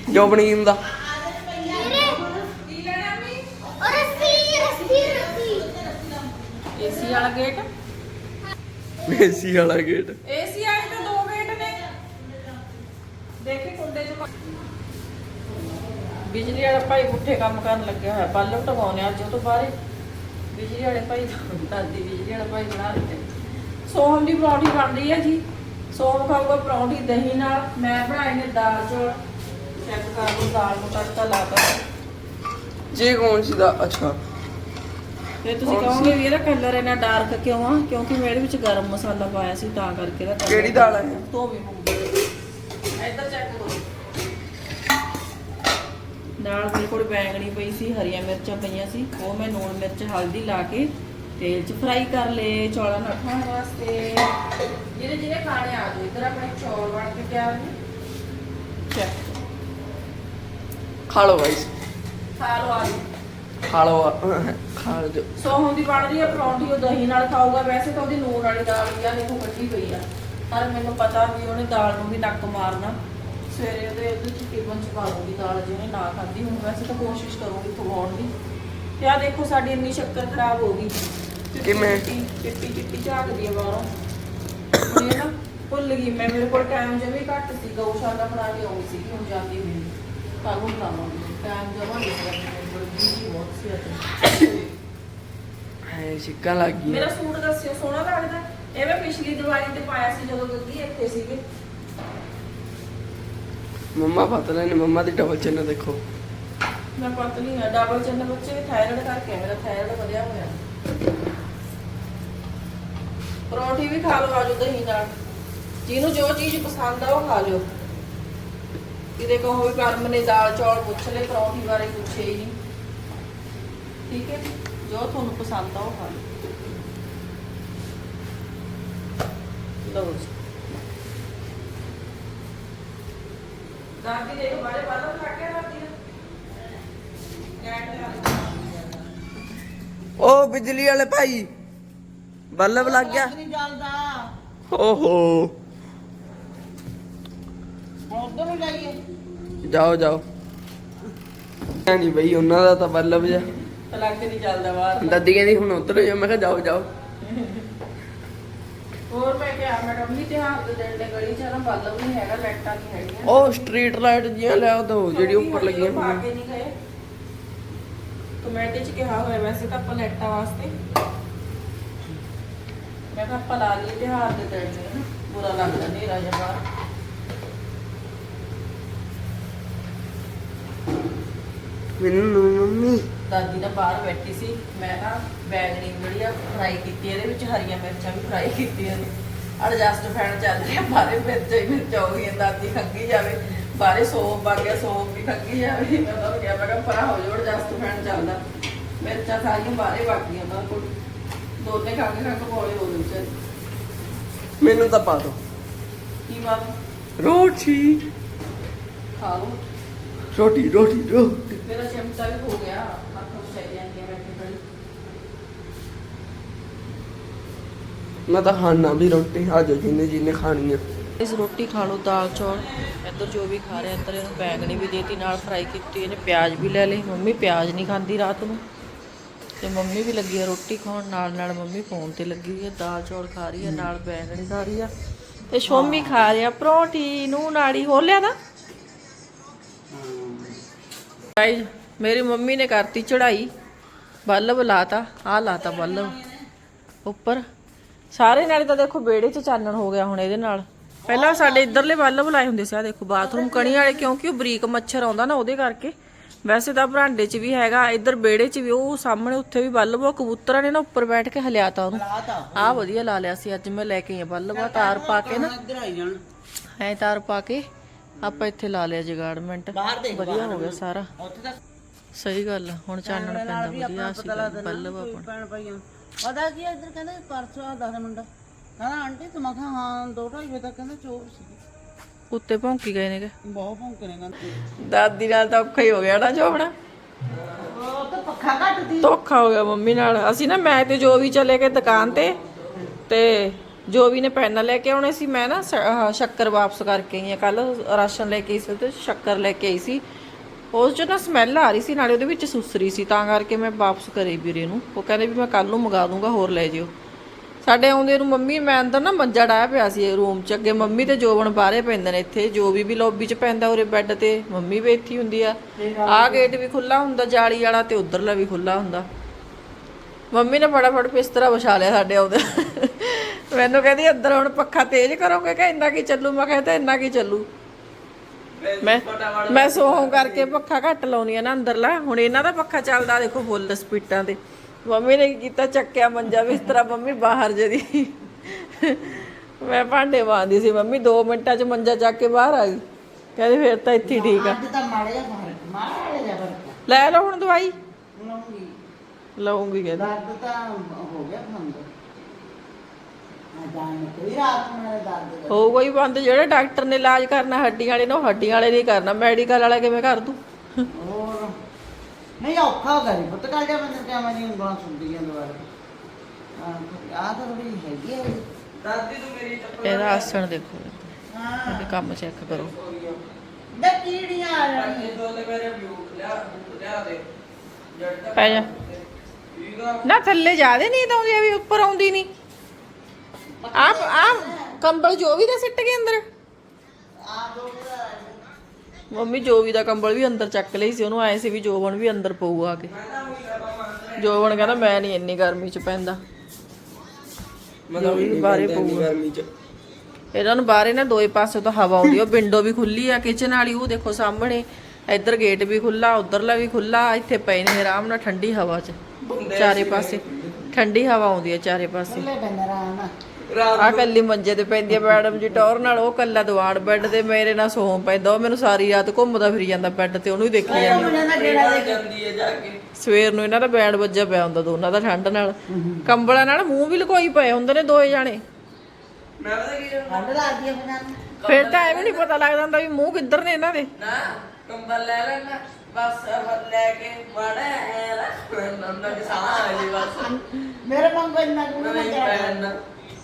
ਜੋ ਬਣੀ ਹੁੰਦਾ। ਏਸੀ ਵਾਲਾ ਗੇਟ ਏਸੀ ਵਾਲਾ ਗੇਟ ਏਸੀ ਵਾਲੇ ਤਾਂ ਦੋ ਗੇਟ ਨੇ। ਦੇਖੀ ਕੁੰਡੇ ਚ ਬਿਜਲੀ ਵਾਲਾ ਭਾਈ ਪੁੱਠੇ ਕੰਮ ਕਰਨ ਲੱਗਿਆ ਹੋਇਆ। ਬੱਲਬ ਟਵਾਉਣੇ ਅੱਜ ਉਹ ਤੋਂ ਬਾਅਦ ਬਿਜਲੀ ਵਾਲੇ ਭਾਈ ਦਾਦੀ ਬਿਜਲੀ ਵਾਲਾ ਭਾਈ ਬਣਾ ਦਿੱਤੇ। ਸੋਹਮ ਦੀ ਪਰੌਂਠੀ ਬਣ ਰਹੀ ਹੈ ਜੀ। ਸੋਹਮ ਖਾਊਗਾ ਪਰੌਂਠੀ ਦਹੀਂ ਨਾਲ। ਮੈਂ ਬਣਾਏ ਨੇ ਦਾਲ ਚੌਲ। ਚੈੱਕ ਕਰ ਲਓ ਦਾਲ ਨੂੰ ਤੜਕਾ ਲਾਤਾ ਜੇ ਕੌਣ ਸੀ ਦਾ ਅੱਛਾ। ਤੇ ਤੁਸੀਂ ਕਹੋਗੇ ਵੀ ਇਹਦਾ ਕਲਰ ਇੰਨਾ ਡਾਰਕ ਕਿਉਂ ਆ? ਕਿਉਂਕਿ ਮੈਂ ਇਹਦੇ ਵਿੱਚ ਗਰਮ ਮਸਾਲਾ ਪਾਇਆ ਸੀ ਤਾਂ ਕਰਕੇ ਇਹਦਾ ਕਿਹੜੀ ਦਾਲ ਹੈ? ਧੋਵੀ ਮੂੰਗੀ ਇੱਧਰ ਚੈੱਕ ਕਰੋ। ਨਾਲ ਮੇਰੇ ਕੋਲ ਬੈਂਗਣੀ ਪਈ ਸੀ ਹਰੀਆਂ ਮਿਰਚਾਂ ਪਈਆਂ ਸੀ। ਉਹ ਮੈਂ ਨੂਣ ਮਿਰਚ ਹਲਦੀ ਲਾ ਕੇ ਤੇਲ 'ਚ ਫਰਾਈ ਕਰ ਲਏ ਚੌਲਾਂ ਨਾਲ। ਖਾਣ ਵਾਸਤੇ ਜਿਹੜੇ ਜਿਹੜੇ ਖਾਣੇ ਆ ਜਾਓ ਇੱਧਰ ਆਪਣੇ ਚੌਲ ਬਣ ਕੇ ਤਿਆਰ ਨੇ। ਚੈੱਕ ਖਾ ਲਓ ਗਾਇਸ ਖਾ ਲਓ ਆ ਜਾਓ ਖਾ ਲਓ ਖਾ ਲਓ ਸੋਹੋਂ ਦੀ ਬਣ ਰਹੀ ਹੈ ਪਰੌਂਠੀ ਉਹ ਦਹੀਂ ਨਾਲ ਖਾਊਗਾ। ਵੈਸੇ ਤਾਂ ਉਹਦੀ ਨੂਨ ਵਾਲੀ ਦਾਲ ਵੀ ਆ ਦੇਖੋ ਕੱਢੀ ਪਈ ਆ। ਪਰ ਮੈਨੂੰ ਪਤਾ ਵੀ ਉਹਨੇ ਦਾਲ ਨੂੰ ਵੀ ਨੱਕ ਮਾਰਨਾ। ਸਵੇਰੇ ਉਹਦੇ ਉਹਦੇ ਚ ਟਿਫਨ ਚ ਪਾ ਲੂੰਗੀ ਦਾਲ ਜਿਹਨੇ ਨਾ ਖਾਧੀ। ਹੁਣ ਵੈਸੇ ਤਾਂ ਕੋਸ਼ਿਸ਼ ਕਰੂੰਗੀ ਖਵਾਉਣ ਦੀ। ਤੇ ਆ ਦੇਖੋ ਸਾਡੀ ਇੰਨੀ ਸ਼ੱਕਰ ਖਰਾਬ ਹੋ ਗਈ। ਕਿਵੇਂ? ਚਿੱਟੀ ਚਿੱਟੀ ਝਾਕਦੀ ਆ ਬਾਹਰੋਂ। ਹੁਣ ਇਹ ਨਾ ਭੁੱਲ ਗਈ ਮੈਂ। ਮੇਰੇ ਕੋਲ ਟਾਈਮ ਜਮੀ ਘੱਟ ਸੀ ਗਊਸ਼ਾਲਾ ਬਣਾ ਕੇ ਆਉਣੀ ਸੀ ਹੁਣ ਜਾਂਦੀ ਨਹੀਂ ਕੱਲ ਨੂੰ ਲਾਵਾਂਗੀ ਟਾਈਮ ਜਮਾ ਨਹੀਂ ਸੀ ਮੇਰੇ ਕੋਲ ਬਿਜ਼ੀ ਬਹੁਤ ਸੀ ਅੱਜ ਹੈ ਸਿੱਕਾ ਲੱਗ ਗਈ। ਮੇਰਾ ਸੂਟ ਦੱਸਿਓ ਸੋਹਣਾ ਲੱਗਦਾ? ਇਹ ਮੈਂ ਪਿਛਲੀ ਦੀਵਾਲੀ ਤੇ ਪਾਇਆ ਸੀ ਜਦੋਂ ਗੱਗੀ ਇੱਥੇ ਸੀਗੇ। ਮੰਮਾ ਪਤਲੇ ਨੇ ਮੰਮਾ ਦੀ ਡਬਲ ਚਿੰਨ ਦੇਖੋ। ਮੈਂ ਪਤਲੀ ਆ ਡਬਲ ਚੰਨ ਬੱਚੇ ਥਾਇਰਾਇਡ ਕਰਕੇ ਆ, ਮੇਰਾ ਥਾਇਰਾਇਡ ਵਧਿਆ ਹੋਇਆ। ਪਰੌਂਠੀ ਵੀ ਖਾ ਲਓ ਆਜੋ ਦਹੀਂ ਨਾਲ। ਜਿਹਨੂੰ ਜੋ ਚੀਜ਼ ਪਸੰਦ ਆ ਉਹ ਖਾ ਲਿਓ। ਕਿਤੇ ਕਹੋ ਵੀ ਕਰਮ ਨੇ ਦਾਲ ਚੌਲ ਪੁੱਛ ਲਏ ਪਰੌਂਠੀ ਬਾਰੇ ਪੁੱਛੇ ਹੀ ਨਹੀਂ। ਠੀਕ ਹੈ ਜੋ? ਤੁਹਾਨੂੰ ਪਸੰਦ ਆ ਉਹ ਖਾ ਲਓ। ਲਓ ਜੀ। ਦਾਦੀ ਦੇ ਬਾਰੇ ਬਾਰੇ ਖਾ ਕੇ ਰਾਤੀ ਲਾ ਓ ਬਿਜਲੀ ਵਾਲੇ ਭਾਈ ਬੱਲਬ ਲੱਗ ਗਿਆ। ਨਹੀਂ ਜਲਦਾ। ਓਹੋ। ਉਧਰ ਨੂੰ ਜਾਈਏ। ਜਾਓ ਜਾਓ। ਨਹੀਂ ਬਈ ਉਹਨਾਂ ਦਾ ਤਾਂ ਬੱਲਬ ਜਾ ਪਲੱਗ ਨਹੀਂ ਚੱਲਦਾ ਬਾਹਰ। ਦਾਦੀ ਕਹਿੰਦੀ ਹੁਣ ਉਤਰ ਜਾ ਮੈਂ ਕਿਹਾ ਜਾਓ ਜਾਓ। ਹੋਰ ਮੈਂ ਕਿਹਾ ਮੈਡਮ ਨਹੀਂ ਧਿਆਨ ਦੇ ਦੇਣ ਦੇ ਗਲੀ ਚ ਨਾ ਬੱਲਬ ਨਹੀਂ ਹੈਗਾ ਲਾਈਟਾਂ ਨਹੀਂ ਹੈਗੀਆਂ। ਉਹ ਸਟਰੀਟ ਲਾਈਟ ਜੀਆਂ ਲਿਆ ਦੋ ਜਿਹੜੀ ਉੱਪਰ ਲੱਗੀਆਂ ਹੋਈਆਂ। ਨਹੀਂ ਗਏ। ਕਮੇਟੀ ਚ ਕਿਹਾ ਹੋਇਆ ਵੈਸੇ ਤਾਂ ਆਪਾਂ ਲਾਈਟਾਂ ਵਾਸਤੇ। ਮੈਂ ਕਿਹਾ ਆਪਾਂ ਲਾ ਲਈਏ ਤਿਉਹਾਰ ਦੇ ਦਿਨ ਬੁਰਾ ਲੱਗਦਾ ਨੇਰਾ ਜਿਹਾ ਬਾਹਰ। ਮੈਨੂੰ ਮੰਮੀ। ਦਾਦੀ ਤਾਂ ਬਾਹਰ ਬੈਠੀ ਸੀ। ਮੈਂ ਨਾ ਬੈਗਣੀ ਜਿਹੜੀ ਆ ਫਰਾਈ ਕੀਤੀ ਇਹਦੇ ਵਿੱਚ ਹਰੀਆਂ ਮਿਰਚਾਂ ਵੀ ਫਰਾਈ ਕੀਤੀਆਂ ਨੇ। ਐਡਜਸਟ ਫੈਨ ਚੱਲ ਰਹੀ ਆ ਬਾਹਰੇ ਮਿਰਚਾਂ ਹੀ ਮਿਰਚਾਂ ਹੋ ਗਈਆਂ ਦਾਦੀ ਖੰਗੀ ਜਾਵੇ। ਬਾਹਰੇ ਸੋਪ ਵਗ ਗਿਆ ਸੋਪ ਵੀ ਖੰਗੀ ਜਾਵੇ। ਮੈਂ ਤਾਂ ਕਿਹਾ ਮੈਂ ਕਿਹਾ ਪਰਾਂ ਹੋ ਜਾਓ ਐਡਜਸਟ ਫੈਨ ਚੱਲਦਾ। ਮਿਰਚਾਂ ਸਾਰੀਆਂ ਬਾਹਰੇ ਵਗ ਗਈਆਂ ਉਹਨਾਂ ਕੋਲ। ਦੋਨੇ ਖੰਗ ਖੰਗ ਪੋਲੇ ਹੋ ਗਏ ਮੈਨੂੰ ਤਾਂ ਪਾ ਦੋ। ਕੀ ਬਾਤ ਰੋਟੀ। ਖਾ ਲਓ। ਰੋਟੀ ਰੋਟੀ ਰੋਟੀ। ਮੇਰਾ ਚਮਚਾ ਵੀ ਹੋ ਗਿਆ ਹੱਥੋਂ ਚਾਹੀਦੀ ਜਾਂਦੀ ਹੈ ਬੈਠੀ ਬੜੀ। ਮੈਂ ਤਾਂ ਖਾਣਾ ਵੀ ਰੋਟੀ ਆ ਜਾਓ ਜਿੰਨੇ ਜਿੰਨੇ ਖਾਣੀ ਆ। ਇਸ ਰੋਟੀ ਖਾ ਲਓ ਦਾਲ ਚੌਲ ਇੱਧਰ ਜੋ ਵੀ ਖਾ ਰਿਹਾ ਇੱਧਰ ਇਹਨੂੰ ਬੈਂਗਣੀ ਵੀ ਦੇਤੀ ਨਾਲ ਫਰਾਈ ਕੀਤੀ ਇਹਨੇ ਪਿਆਜ਼ ਵੀ ਲੈ ਲਏ ਮੰਮੀ ਪਿਆਜ਼ ਨਹੀਂ ਖਾਂਦੀ ਰਾਤ ਨੂੰ। ਤੇ ਮੰਮੀ ਵੀ ਲੱਗੀ ਆ ਰੋਟੀ ਖਾਣ ਨਾਲ ਨਾਲ ਮੰਮੀ ਫੋਨ ਤੇ ਲੱਗੀ ਹੋਈ ਆ ਦਾਲ ਚੌਲ ਖਾ ਰਹੀ ਆ ਨਾਲ ਬੈਂਗਣੀ ਖਾ ਰਹੀ ਆ। ਤੇ ਸ਼ੋਮੀ ਖਾ ਰਿਹਾ ਪਰੌਂਠੀ ਨੂੰ ਨਾੜੀ ਹੋ ਲਿਆ ਨਾ ਗਾਇਜ਼ ਮੇਰੀ ਮੰਮੀ ਨੇ ਕਰਤੀ ਚੜਾਈ ਬੱਲਬ ਲਾਤਾ ਆ ਲਾਤਾ ਬੱਲਬ। ਉੱਪਰ। ਸਾਰੇ ਨਾਲੇ ਤਾਂ ਦੇਖੋ ਬੇੜੇ 'ਚ ਚਾਨਣ ਹੋ ਗਿਆ ਹੁਣ ਇਹਦੇ ਨਾਲ। ਪਹਿਲਾਂ ਸਾਡੇ ਇੱਧਰਲੇ ਬੱਲਬ ਲਾਏ ਹੁੰਦੇ ਸੀ ਆ ਦੇਖੋ ਬਾਥਰੂਮ ਕਣੀ ਵਾਲੇ ਕਿਉਂਕਿ ਉਹ ਬਰੀਕ ਮੱਛਰ ਆਉਂਦਾ ਨਾ ਉਹਦੇ ਕਰਕੇ। ਵੈਸੇ ਤਾਂ ਬਰਾਂਡੇ 'ਚ ਵੀ ਹੈਗਾ ਇੱਧਰ ਬੇੜੇ 'ਚ ਵੀ ਉਹ ਸਾਹਮਣੇ ਉੱਥੇ ਵੀ ਬੱਲਬ ਉਹ ਕਬੂਤਰਾਂ ਨੇ ਨਾ ਉੱਪਰ ਬੈਠ ਕੇ ਹਲਿਆਤਾ ਉਹਨੂੰ। ਆ ਵਧੀਆ ਲਾ ਲਿਆ ਸੀ ਅੱਜ ਮੈਂ ਲੈ ਕੇ ਆਈ ਆ ਬੱਲਬ ਆ ਤਾਰ ਪਾ ਕੇ ਨਾ। ਐ ਤਾਰ ਪਾ ਕੇ। ਆਪਾਂ ਇੱਥੇ ਲਾ ਲਿਆ ਜਗਾੜਮੈਂਟ ਬਾਹਰ ਦੇਖ ਵਧੀਆ ਹੋ ਗਿਆ ਸਾਰਾ। ਉੱਥੇ ਤਾਂ ਸਹੀ ਗੱਲ ਆ, ਹੁਣ ਚਾਨਣ ਪੈਂਦਾ ਵਧੀਆ ਸੀ ਬੱਲਬ ਆਪਣਾ ਪਤਾ ਕੀ ਆ, ਇੱਧਰ ਕਹਿੰਦੇ ਪਰਸੋਂ ਆ ਦਸ ਮੁੰਡਾ ਕਹਿੰਦਾ ਆਂਟੀ ਤੇ ਮੈਂ ਕਿਹਾ ਹਾਂ ਦੋ ਢਾਈ ਵਜੇ ਤੱਕ ਕਹਿੰਦਾ ਚੋਰ ਸੀ। ਕੁੱਤੇ ਭੌਂਕੀ ਗਏ ਨੇਗੇ। ਬਹੁਤ ਭੌਂਕੇ ਨੇ ਕਹਿੰਦੇ। ਦਾਦੀ ਨਾਲ ਤਾਂ ਔਖਾ ਹੀ ਹੋ ਗਿਆ ਨਾ ਜੋਬਣਾ ਉਹ ਤਾਂ ਪੱਖਾ ਘੱਟਦੀ। ਧੋਖਾ ਹੋ ਗਿਆ ਮੰਮੀ ਨਾਲ। ਅਸੀਂ ਨਾ ਮੈਂ ਤੇ ਜੋ ਵੀ ਚਲੇ ਗਏ ਦੁਕਾਨ ਤੇ ਤੇ ਜੋ ਵੀ ਨੇ ਪੈਨ ਲੈ ਕੇ ਆਉਣੇ ਸੀ, ਮੈਂ ਨਾ ਸ਼ੱਕਰ ਵਾਪਸ ਕਰਕੇ ਆਈ ਆ ਕੱਲ ਰਾਸ਼ਨ ਲੈ ਕੇ ਆਈ ਸੀ ਤੇ ਸ਼ੱਕਰ ਲੈ ਕੇ ਆਈ ਸੀ। ਉਸ ਚ ਨਾ ਸਮੈਲ ਆ ਰਹੀ ਸੀ, ਨਾਲੇ ਉਹਦੇ ਵਿੱਚ ਸੁਸਰੀ ਸੀ, ਤਾਂ ਕਰਕੇ ਮੈਂ ਵਾਪਸ ਕਰੇ ਵੀਰੇ ਨੂੰ। ਉਹ ਕਹਿੰਦੇ ਵੀ ਮੈਂ ਕੱਲ ਨੂੰ ਮੰਗਾ ਦੂੰਗਾ, ਹੋਰ ਲੈ ਜਿਓ। ਸਾਡੇ ਆਉਂਦੇ ਨੂੰ ਮੰਮੀ, ਮੈਂ ਅੰਦਰ ਨਾ ਮੰਜਾ ਡਾਇਆ ਪਿਆ ਸੀ ਰੂਮ ਚ। ਅੱਗੇ ਮੰਮੀ ਤੇ ਜੋਬਨ ਬਾਹਰੇ ਪੈਂਦੇ ਨੇ ਇੱਥੇ, ਜੋ ਵੀ ਵੀ ਲੌਬੀ ਚ ਪੈਂਦਾ ਉਰੇ ਬੈੱਡ ਤੇ, ਮੰਮੀ ਵੀ ਇੱਥੇ ਹੁੰਦੀ ਆ। ਆਹ ਗੇਟ ਵੀ ਖੁੱਲਾ ਹੁੰਦਾ, ਜਾਲੀ ਵਾਲਾ ਤੇ ਉਧਰਲਾ ਵੀ ਖੁੱਲਾ ਹੁੰਦਾ। ਮੰਮੀ ਨੇ ਫਟਾਫਟ ਬਿਸਤਰਾ ਵਿਛਾ ਲਿਆ ਸਾਡੇ ਆਉਂਦੇ। ਮੈਨੂੰ ਕਹਿੰਦੀ ਅੰਦਰ ਹੁਣ ਪੱਖਾ ਤੇਜ਼ ਕਰੋਗੇ ਕਿ ਇੰਨਾ ਕੀ ਚੱਲੂ? ਮੈਂ ਕਹਿੰਦਾ ਇੰਨਾ ਕੀ ਚੱਲੂ? ਮੈਂ ਮੈਂ ਸੋਹੋਂ ਕਰਕੇ ਪੱਖਾ ਘੱਟ ਲਾਉਣੀ ਆ ਨਾ ਅੰਦਰਲਾ। ਹੁਣ ਇਹਨਾਂ ਦਾ ਪੱਖਾ ਚੱਲਦਾ ਦੇਖੋ ਫੁੱਲ ਸਪੀਟਾਂ ਤੇ। ਮੰਮੀ ਨੇ ਕੀਤਾ? ਚੱਕਿਆ ਮੰਜਾ ਬਿਸਤਰਾ ਮੰਮੀ ਬਾਹਰ ਜਦੀ ਮੈਂ ਭਾਂਡੇ ਮਾਂਦੀ ਸੀ ਮੰਮੀ 2 ਮਿੰਟਾਂ 'ਚ ਮੰਜਾ ਚੱਕ ਕੇ ਬਾਹਰ ਆ ਗਈ। ਕਹਿੰਦੀ ਫਿਰ ਤਾਂ ਇੱਥੇ ਹੀ ਠੀਕ ਆ। ਅੱਜ ਤਾਂ ਮਾੜੇ ਜਿਹਾ ਫ਼ਰਕ ਮਾੜੇ ਜਿਹਾ ਫ਼ਰਕ ਲੈ ਲਓ ਹੁਣ ਦਵਾਈ। ਲਊਂਗੀ ਲਵਾਂਗੀ ਕਹਿੰਦੀ। ਦਰਦ ਤਾਂ ਹੋ ਗਿਆ ਬੰਦ। ਆ ਜਾਣ ਕੋਈ ਰਾਤ ਨੂੰ ਮੇਰੇ ਦਰਦ ਦਾ ਹੋਊਗਾ ਹੀ ਬੰਦ ਜਿਹੜੇ ਡਾਕਟਰ ਨੇ ਇਲਾਜ ਕਰਨਾ ਹੱਡੀਆਂ ਵਾਲੇ ਨੇ ਉਹ ਹੱਡੀਆਂ ਵਾਲੇ ਨਹੀਂ ਕਰਨਾ। ਮੈਡੀਕਲ ਵਾਲਾ ਕਿਵੇਂ ਕਰ ਦੂ? ਹੋਰ। ਨਹੀਂ ਔਖਾ ਹੋ ਜੀ ਪੁੱਤ ਕੱਲ ਜਾ ਬੰਦੇ ਕਿਵੇਂ ਨਹੀਂ ਉਂਗਲਾਂ ਸੁਣਦੀਆਂ ਦੁਬਾਰਾ। ਆ ਤਾਂ ਥੋੜੀ ਹੈਗੀ ਹੈ ਦਾਦੀ ਤੂੰ ਮੇਰੀ ਚੱਪਲ ਇਹਦਾ ਆਸਣ ਦੇਖੋ। ਹਾਂ। ਇਹਦੇ ਕੰਮ ਚੈੱਕ ਕਰੋ। ਬੇ ਕੀੜੀਆਂ ਆ ਇਹ ਦੋਲੇ ਮੇਰੇ ਵਿਊ ਲਿਆ ਬੂਟ ਲਿਆ ਦੇ। ਜੱਟ ਪੈ ਜਾ। ਠੀਕ ਆ। ਨਾ ਥੱਲੇ ਜਾਦੇ ਨਹੀਂ ਆਉਂਦੀ ਆ ਵੀ ਉੱਪਰ ਆਉਂਦੀ ਨਹੀਂ। ਆਪ ਆ ਕੰਬਲ ਜੋ ਵੀ ਦਾ ਸਿੱਟ ਗਏ ਅੰਦਰ। ਆ ਦੋ ਮੇਰਾ ਮੰਮੀ ਜੋਵੀ ਦਾ ਕੰਬਲ ਵੀ ਅੰਦਰ ਚੱਕ ਲਈ ਸੀ ਉਹਨੂੰ ਆਏ ਸੀ ਵੀ ਜੋਵਨ ਵੀ ਅੰਦਰ ਪਊ ਆ ਕੇ। ਜੋਵਨ ਕਹਿੰਦਾ ਮੈਂ ਨਹੀਂ ਇੰਨੀ ਗਰਮੀ ਚ ਪੈਂਦਾ। ਮਤਲਬ ਵੀ ਬਾਹਰੇ ਪਊਗਾ। ਗਰਮੀ ਚ। ਇਹਨਾਂ ਨੂੰ ਬਾਹਰੇ ਨਾ ਦੋਏ ਪਾਸੇ ਤੋਂ ਹਵਾ ਆਉਂਦੀ ਆ ਵਿੰਡੋ ਵੀ ਖੁੱਲੀ ਆ ਕਿਚਨ ਵਾਲੀ ਉਹ ਦੇਖੋ ਸਾਹਮਣੇ। ਇੱਧਰ ਗੇਟ ਵੀ ਖੁੱਲਾ ਉਧਰਲਾ ਵੀ ਖੁੱਲਾ ਇੱਥੇ ਪਏ ਨੇ ਆਰਾਮ ਨਾਲ ਠੰਡੀ ਹਵਾ 'ਚ। ਚਾਰੇ ਪਾਸੇ। ਠੰਡੀ ਹਵਾ ਆਉਂਦੀ ਆ ਚਾਰੇ ਪਾਸੇ। ਆ ਕੱਲੀ ਮੰਜੇ ਤੇ ਪੈਂਦੀ ਆ ਮੈਡਮ ਜੀ ਟੌਰ ਨਾਲ ਉਹ ਕੱਲਾ ਦੀਵਾਨ ਬੈੱਡ ਤੇ ਮੇਰੇ ਨਾਲ ਸੌਂ ਪੈਂਦਾ ਉਹ ਮੈਨੂੰ ਸਾਰੀ ਰਾਤ ਘੁੰਮਦਾ ਫਿਰੀ ਜਾਂਦਾ ਬੈੱਡ ਤੇ ਉਹਨੂੰ ਹੀ ਦੇਖੀ ਜਾਂਦੀ ਉਹਨਾਂ ਦਾ ਕਿਹੜਾ ਨੂੰ ਜਾਂਦੀ ਹੈ ਜਾ ਕੇ। ਸਵੇਰ ਨੂੰ ਇਹਨਾਂ ਦਾ ਬੈਂਡ ਵੱਜਿਆ ਪਿਆ ਹੁੰਦਾ ਦੋਨਾਂ ਦਾ ਠੰਡ ਨਾਲ। ਕੰਬਲਾਂ ਨਾਲ ਮੂੰਹ ਵੀ ਲਕੋਈ ਪਏ ਹੁੰਦੇ ਨੇ ਦੋਏ ਜਾਣੇ। ਮੈਂ ਪਤਾ ਕੀ ਕਰਨਾ? ਠੰਡ ਲੱਗਦੀ ਹੈ ਬਣਾ ਫਿਰ ਤਾਂ ਐਵੇਂ ਨਹੀਂ ਪਤਾ ਲੱਗਦਾ ਹੁੰਦਾ ਵੀ ਮੂੰਹ ਕਿੱਧਰ ਨੇ ਇਹਨਾਂ ਦੇ। ਨਾ ਕੰਬਲ ਲੈ ਲੈਣਾ ਬਸ ਅਹ ਲੈ ਕੇ ਮਾੜਾ ਐ ਰੱਖ ਲੈਣਾ ਕਿ ਸਾਹ ਆ ਜੀ ਬਸ। ਮੇਰੇ ਮੰਗ ਇੰਨਾ ਕੁ ਨਹੀਂ ਨਹੀਂ ਪੈਣਾ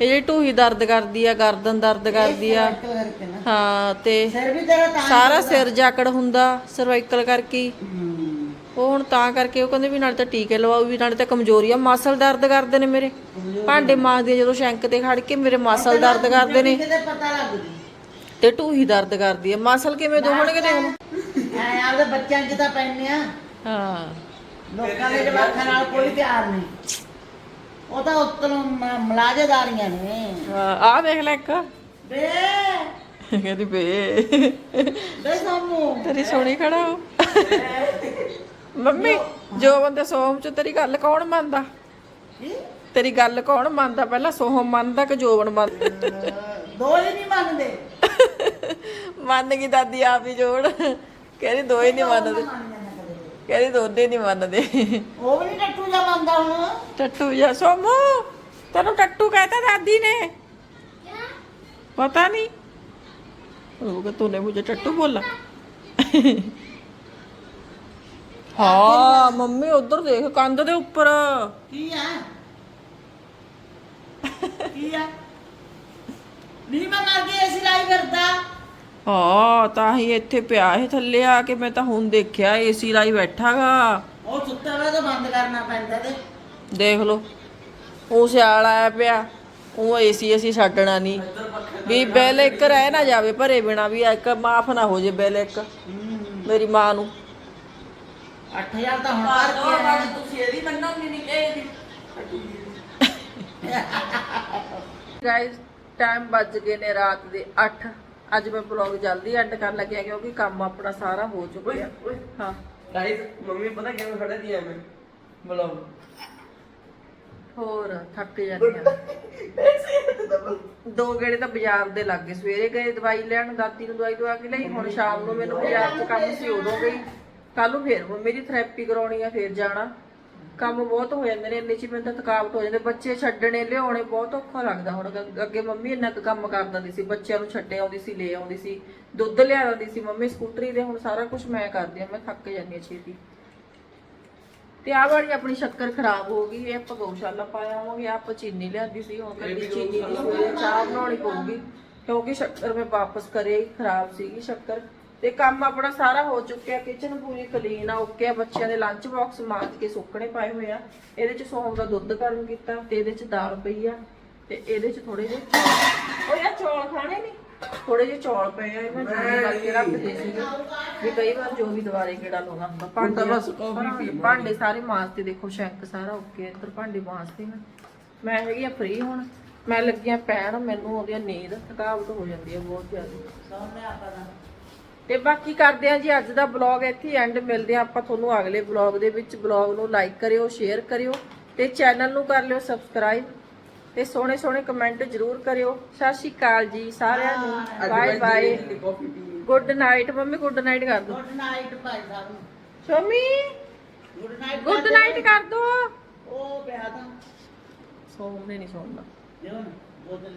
ਇਹ ਜਿਹੜੀ ਢੂਹੀ ਦਰਦ ਕਰਦੀ ਆ ਗਰਦਨ ਦਰਦ ਕਰਦੀ ਆ। ਹਾਂ ਤੇ ਸਿਰ ਵੀ ਤੇਰਾ ਤਾਂ ਸਾਰਾ ਸਿਰ ਜਾਕੜ ਹੁੰਦਾ ਸਰਵਾਈਕਲ ਕਰਕੇ। ਹੀ। ਉਹ ਹੁਣ ਤਾਂ ਕਰਕੇ ਉਹ ਕਹਿੰਦੇ ਵੀ ਨਾਲੇ ਤਾਂ ਟੀਕੇ ਲਵਾਓ ਵੀ ਨਾਲੇ ਤਾਂ ਕਮਜ਼ੋਰੀ ਆ। ਮਸਲ ਦਰਦ ਕਰਦੇ ਨੇ ਮੇਰੇ। ਭਾਂਡੇ ਮਾਂਜਦੇ ਜਦੋਂ ਸ਼ੈਂਕ ਤੇ ਖੜ ਕੇ ਮੇਰੇ ਮਸਲ ਦਰਦ ਕਰਦੇ ਨੇ। ਕਿਤੇ ਪਤਾ ਲੱਗਦੀ ਤੇ ਢੂਹੀ ਦਰਦ ਕਰਦੀ ਆ। ਮਸਲ ਕਿਵੇਂ ਦੋਹਣਗੇ ਤੇ ਹੁਣ? ਐ ਆਪਦੇ ਬੱਚਿਆਂ 'ਚ ਤਾਂ ਪੈਣੇ ਆ। ਹਾਂ। ਲੋਕਾਂ ਦੇ ਜਵਾਕਾਂ ਨਾਲ ਕੋਈ ਪਿਆਰ ਨਹੀਂ। ਉਹ ਤਾਂ ਉੱਤਲੋਂ ਮ- ਮਲਾਜੇਦਾਰੀਆਂ ਨੇ। ਆ ਦੇਖ ਲੈ ਇੱਕ। ਬੇ। ਕਹਿੰਦੀ ਬੇ। ਬੇ ਸਾਮੂ। ਤੇਰੀ ਸੋਹਣੀ ਖੜਾ ਹੋ। ਮੰਮੀ ਜੋ ਬੰਦੇ ਸੋਹਮ ਚ ਤੇਰੀ ਗੱਲ ਕੌਣ ਮੰਨਦਾ? ਕੀ? ਤੇਰੀ ਗੱਲ ਕੌਣ ਮੰਨਦਾ? ਪਹਿਲਾਂ ਸੋਹਮ ਮੰਨਦਾ ਕਿ ਜੋਬਨ ਮੰਨਦਾ ਦੋ ਹੀ ਨਹੀਂ ਮੰਨਦੇ। ਮੰਨ ਗਈ ਦਾਦੀ ਆਪ ਹੀ ਜੋੜ ਕਹਿੰਦੀ ਦੋਏ ਨਹੀਂ ਮੰਨਦੇ। ਕਹਿੰਦੀ ਦੋਨੇ ਨਹੀਂ ਮੰਨਦੇ। ਉਹ ਵੀ ਨਹੀਂ ਟੱਟੂ ਜਾ ਮੰਨਦਾ ਹੁਣ। ਟੱਟੂ ਜਾਂ ਸੋਮੂ ਤੈਨੂੰ ਟੱਟੂ ਕਹਤਾ ਦਾਦੀ ਨੇ। ਪਤਾ ਨਹੀਂ। ਉਹ ਕਿ ਤੂਨੇ ਮੁਝੇ ਟੱਟੂ ਬੋਲਾ। ਹਾਂ ਮੰਮੀ ਉਧਰ ਦੇਖ ਕੰਧ ਦੇ ਉੱਪਰ। ਕੀ ਆ? ਕੀ ਆ? ਨਹੀਂ ਮੈਂ ਮਰ ਗਈ ਅਸੀਂ ਲਾਈ ਕਰਦਾ ਹਾਂ ਤਾਂ ਹੀ ਇੱਥੇ ਪਿਆ ਇਹ ਥੱਲੇ ਆ ਕੇ ਮੈਂ ਤਾਂ ਹੁਣ ਦੇਖਿਆ ਏਸੀ ਲਾਈ ਬੈਠਾਗਾ। ਉਹ ਸੁੱਤਾ ਵਾ ਤਾਂ ਬੰਦ ਕਰਨਾ ਪੈਂਦਾ ਤੇ। ਦੇਖ ਲਓ ਉਹ ਸਿਆਲ ਆਇਆ ਪਿਆ ਉਹ ਏਸੀ ਅਸੀਂ ਛੱਡਣਾ ਨਹੀਂ ਵੀ ਬਿੱਲ ਇੱਕ ਰਹਿ ਨਾ ਜਾਵੇ ਭਰੇ ਬਿਨਾ ਵੀ ਇੱਕ ਮਾਫ ਨਾ ਹੋ ਜੇ ਬਿੱਲ ਇੱਕ ਮੇਰੀ ਮਾਂ ਨੂੰ। 8000 ਤਾਂ ਹੁਣ ਭਰ ਕੇ ਆਇਆ। ਤੁਸੀਂ ਇਹਦੀ ਮੰਨੋਗੇ ਨਹੀਂ ਇਹਦੀ। ਗਾਇਸ ਟਾਈਮ ਵੱਜ ਗਏ ਨੇ ਰਾਤ ਦੇ 8 ਅੱਜ ਮੈਂ ਬਲੌਗ ਜਲਦੀ ਐਂਡ ਕਰਨ ਲੱਗਿਆ ਕਿਉਂਕਿ ਕੰਮ ਆਪਣਾ ਸਾਰਾ ਹੋ ਚੁੱਕਿਆ। ਹਾਂ। ਗਾਇਸ ਮੰਮੀ ਪਤਾ ਕਿਵੇਂ ਖੜਾ ਦੀ ਐ ਮੈਂ ਬੁਲਾਓ ਹੋਰ ਥੱਕ ਜਾਂਦੀਆਂ ਦੋ ਗੇੜੇ ਤਾਂ ਬਾਜ਼ਾਰ ਦੇ ਲੱਗੇ ਸਵੇਰੇ ਗਏ ਦਵਾਈ ਲੈਣ ਦਾਤੀ ਨੂੰ ਦਵਾਈ ਦਵਾ ਕੇ ਲਈ ਹੁਣ ਸ਼ਾਮ ਨੂੰ ਮੈਨੂੰ ਬਾਜ਼ਾਰ 'ਚ ਕੰਮ ਸੀ ਉਦੋਂ ਗਈ। ਕੱਲ ਨੂੰ ਫੇਰ ਮੇਰੀ ਥੈਰੇਪੀ ਕਰਾਉਣੀ ਆ ਫੇਰ ਜਾਣਾ। ਕੰਮ ਬਹੁਤ ਹੋ ਜਾਂਦੇ ਨੇ ਇੰਨੇ ਚ ਹੀ ਮੈਨੂੰ ਤਾਂ ਥਕਾਵਟ ਹੋ ਜਾਂਦੀ ਬੱਚੇ ਛੱਡਣੇ ਲਿਆਉਣੇ ਬਹੁਤ ਔਖਾ ਲੱਗਦਾ ਹੁਣ ਅੱਗੇ- ਅੱਗੇ ਮੰਮੀ ਇੰਨਾ ਕੁ ਕੰਮ ਕਰ ਦਿੰਦੀ ਸੀ ਬੱਚਿਆਂ ਨੂੰ ਛੱਡੇ ਆਉਂਦੀ ਸੀ ਲੈ ਆਉਂਦੀ ਸੀ ਦੁੱਧ ਲਿਆ ਦਿੰਦੀ ਸੀ ਮੰਮੀ ਸਕੂਟਰੀ ਦੇ ਹੁਣ ਸਾਰਾ ਕੁਝ ਮੈਂ ਕਰਦੀ ਆ ਮੈਂ ਥੱਕ ਜਾਂਦੀ ਆ ਛੇਤੀ। ਤੇ ਆਹ ਵਾਲੀ ਆਪਣੀ ਸ਼ੱਕਰ ਖਰਾਬ ਹੋ ਗਈ ਇਹ ਆਪਾਂ ਗਊਸ਼ਾਲਾ ਪਾਇਆ ਆਹ ਆਪਾਂ ਚੀਨੀ ਲਿਆਂਦੀ ਸੀ ਹੁਣ ਕੱਲੀ ਚੀਨੀ ਦੀ ਸਵੇਰੇ ਚਾਹ ਬਣਾਉਣੀ ਪਊਗੀ ਕਿਉਂਕਿ ਸ਼ੱਕਰ ਮੈਂ ਵਾਪਸ ਕਰਿਆ ਹੀ ਖਰਾਬ ਸੀਗੀ ਸ਼ੱਕਰ। ਤੇ ਕੰਮ ਆਪਣਾ ਸਾਰਾ ਹੋ ਚੁੱਕਿਆ ਕਿਚਨ ਪੂਰੀ ਕਲੀਨ ਆ ਓਕੇ ਆ ਬੱਚਿਆਂ ਦੇ ਲੰਚ ਬਾਕਸ ਮਾਜ ਕੇ ਸੁੱਕਣੇ ਪਾਏ ਹੋਏ ਆ। ਇਹਦੇ ਚ ਸੌਂਫ ਦਾ ਦੁੱਧ ਗਰਮ ਕੀਤਾ ਤੇ ਇਹਦੇ ਚ ਦਾਲ ਪਈ ਆ ਤੇ ਇਹਦੇ ਚ ਥੋੜੇ ਜਿਹੇ ਉਹ ਯਾਰ ਚੌਲ ਖਾਣੇ ਨਹੀਂ ਥੋੜੇ ਜਿਹੇ ਚੌਲ ਪਏ ਆ ਇਹ ਮੈਂ ਜੂਨ ਕਰਕੇ ਰੱਖਦੇ ਸੀਗੇ। ਵੀ ਕਈ ਵਾਰ ਜੋ ਵੀ ਦੁਬਾਰੇ ਕਿਹੜਾ ਲਾਉਣਾ ਹੁੰਦਾ। ਭਾਂਡੇ ਬਸ ਪੀ ਭਾਂਡੇ ਸਾਰੇ ਮਾਂਜਤੇ ਦੇਖੋ ਸ਼ੈਂਕ ਸਾਰਾ ਓਕੇ ਇੱਧਰ ਭਾਂਡੇ ਮਾਂਜਤੇ ਮੈਂ। ਮੈਂ ਹੈਗੀ ਆ ਫ੍ਰੀ ਹੁਣ। ਮੈਂ ਲੱਗੀ ਆ ਪੈਣ ਮੈਨੂੰ ਆਉਂਦੀ ਆ ਨੀਂਦ ਥਕਾਵਟ ਹੋ ਜਾਂਦੀ ਆ ਬਹੁਤ ਜ਼ਿਆਦਾ। ਸੌਂਦੇ ਆਪਾਂ ਦਾ ਤੇ ਬਾਕੀ ਕਰਦੇ ਆ ਜੀ ਅੱਜ ਦਾ ਬਲੌਗ ਇੱਥੇ ਐਂਡ ਮਿਲਦੇ ਆ। ਆਪਾਂ ਤੁਹਾਨੂੰ ਅਗਲੇ ਬਲੌਗ ਦੇ ਵਿੱਚ ਬਲੌਗ ਨੂੰ ਲਾਈਕ ਕਰਿਓ ਸ਼ੇਅਰ ਕਰਿਓ ਤੇ ਚੈਨਲ ਨੂੰ ਕਰ ਲਿਓ ਸਬਸਕ੍ਰਾਈਬ ਤੇ ਸੋਹਣੇ ਸੋਹਣੇ ਕਮੈਂਟ ਜ਼ਰੂਰ ਕਰਿਓ। ਸਤਿ ਸ਼੍ਰੀ ਅਕਾਲ ਜੀ ਸਾਰਿਆਂ ਨੂੰ। Bye bye good night mummy good night ਕਰ ਦੋ। ਗੁੱਡ ਨਾਈਟ ਭਾਈ ਸਾਹਿਬ। ਨੂੰ Shami good night good night ਕਰ ਦੋ। ਉਹ ਪਿਆ ਤਾਂ। ਸੋਹਣੇ ਨਹੀਂ ਸੌਂਦਾ। ਜਿਉਂ ਬੋਤਲ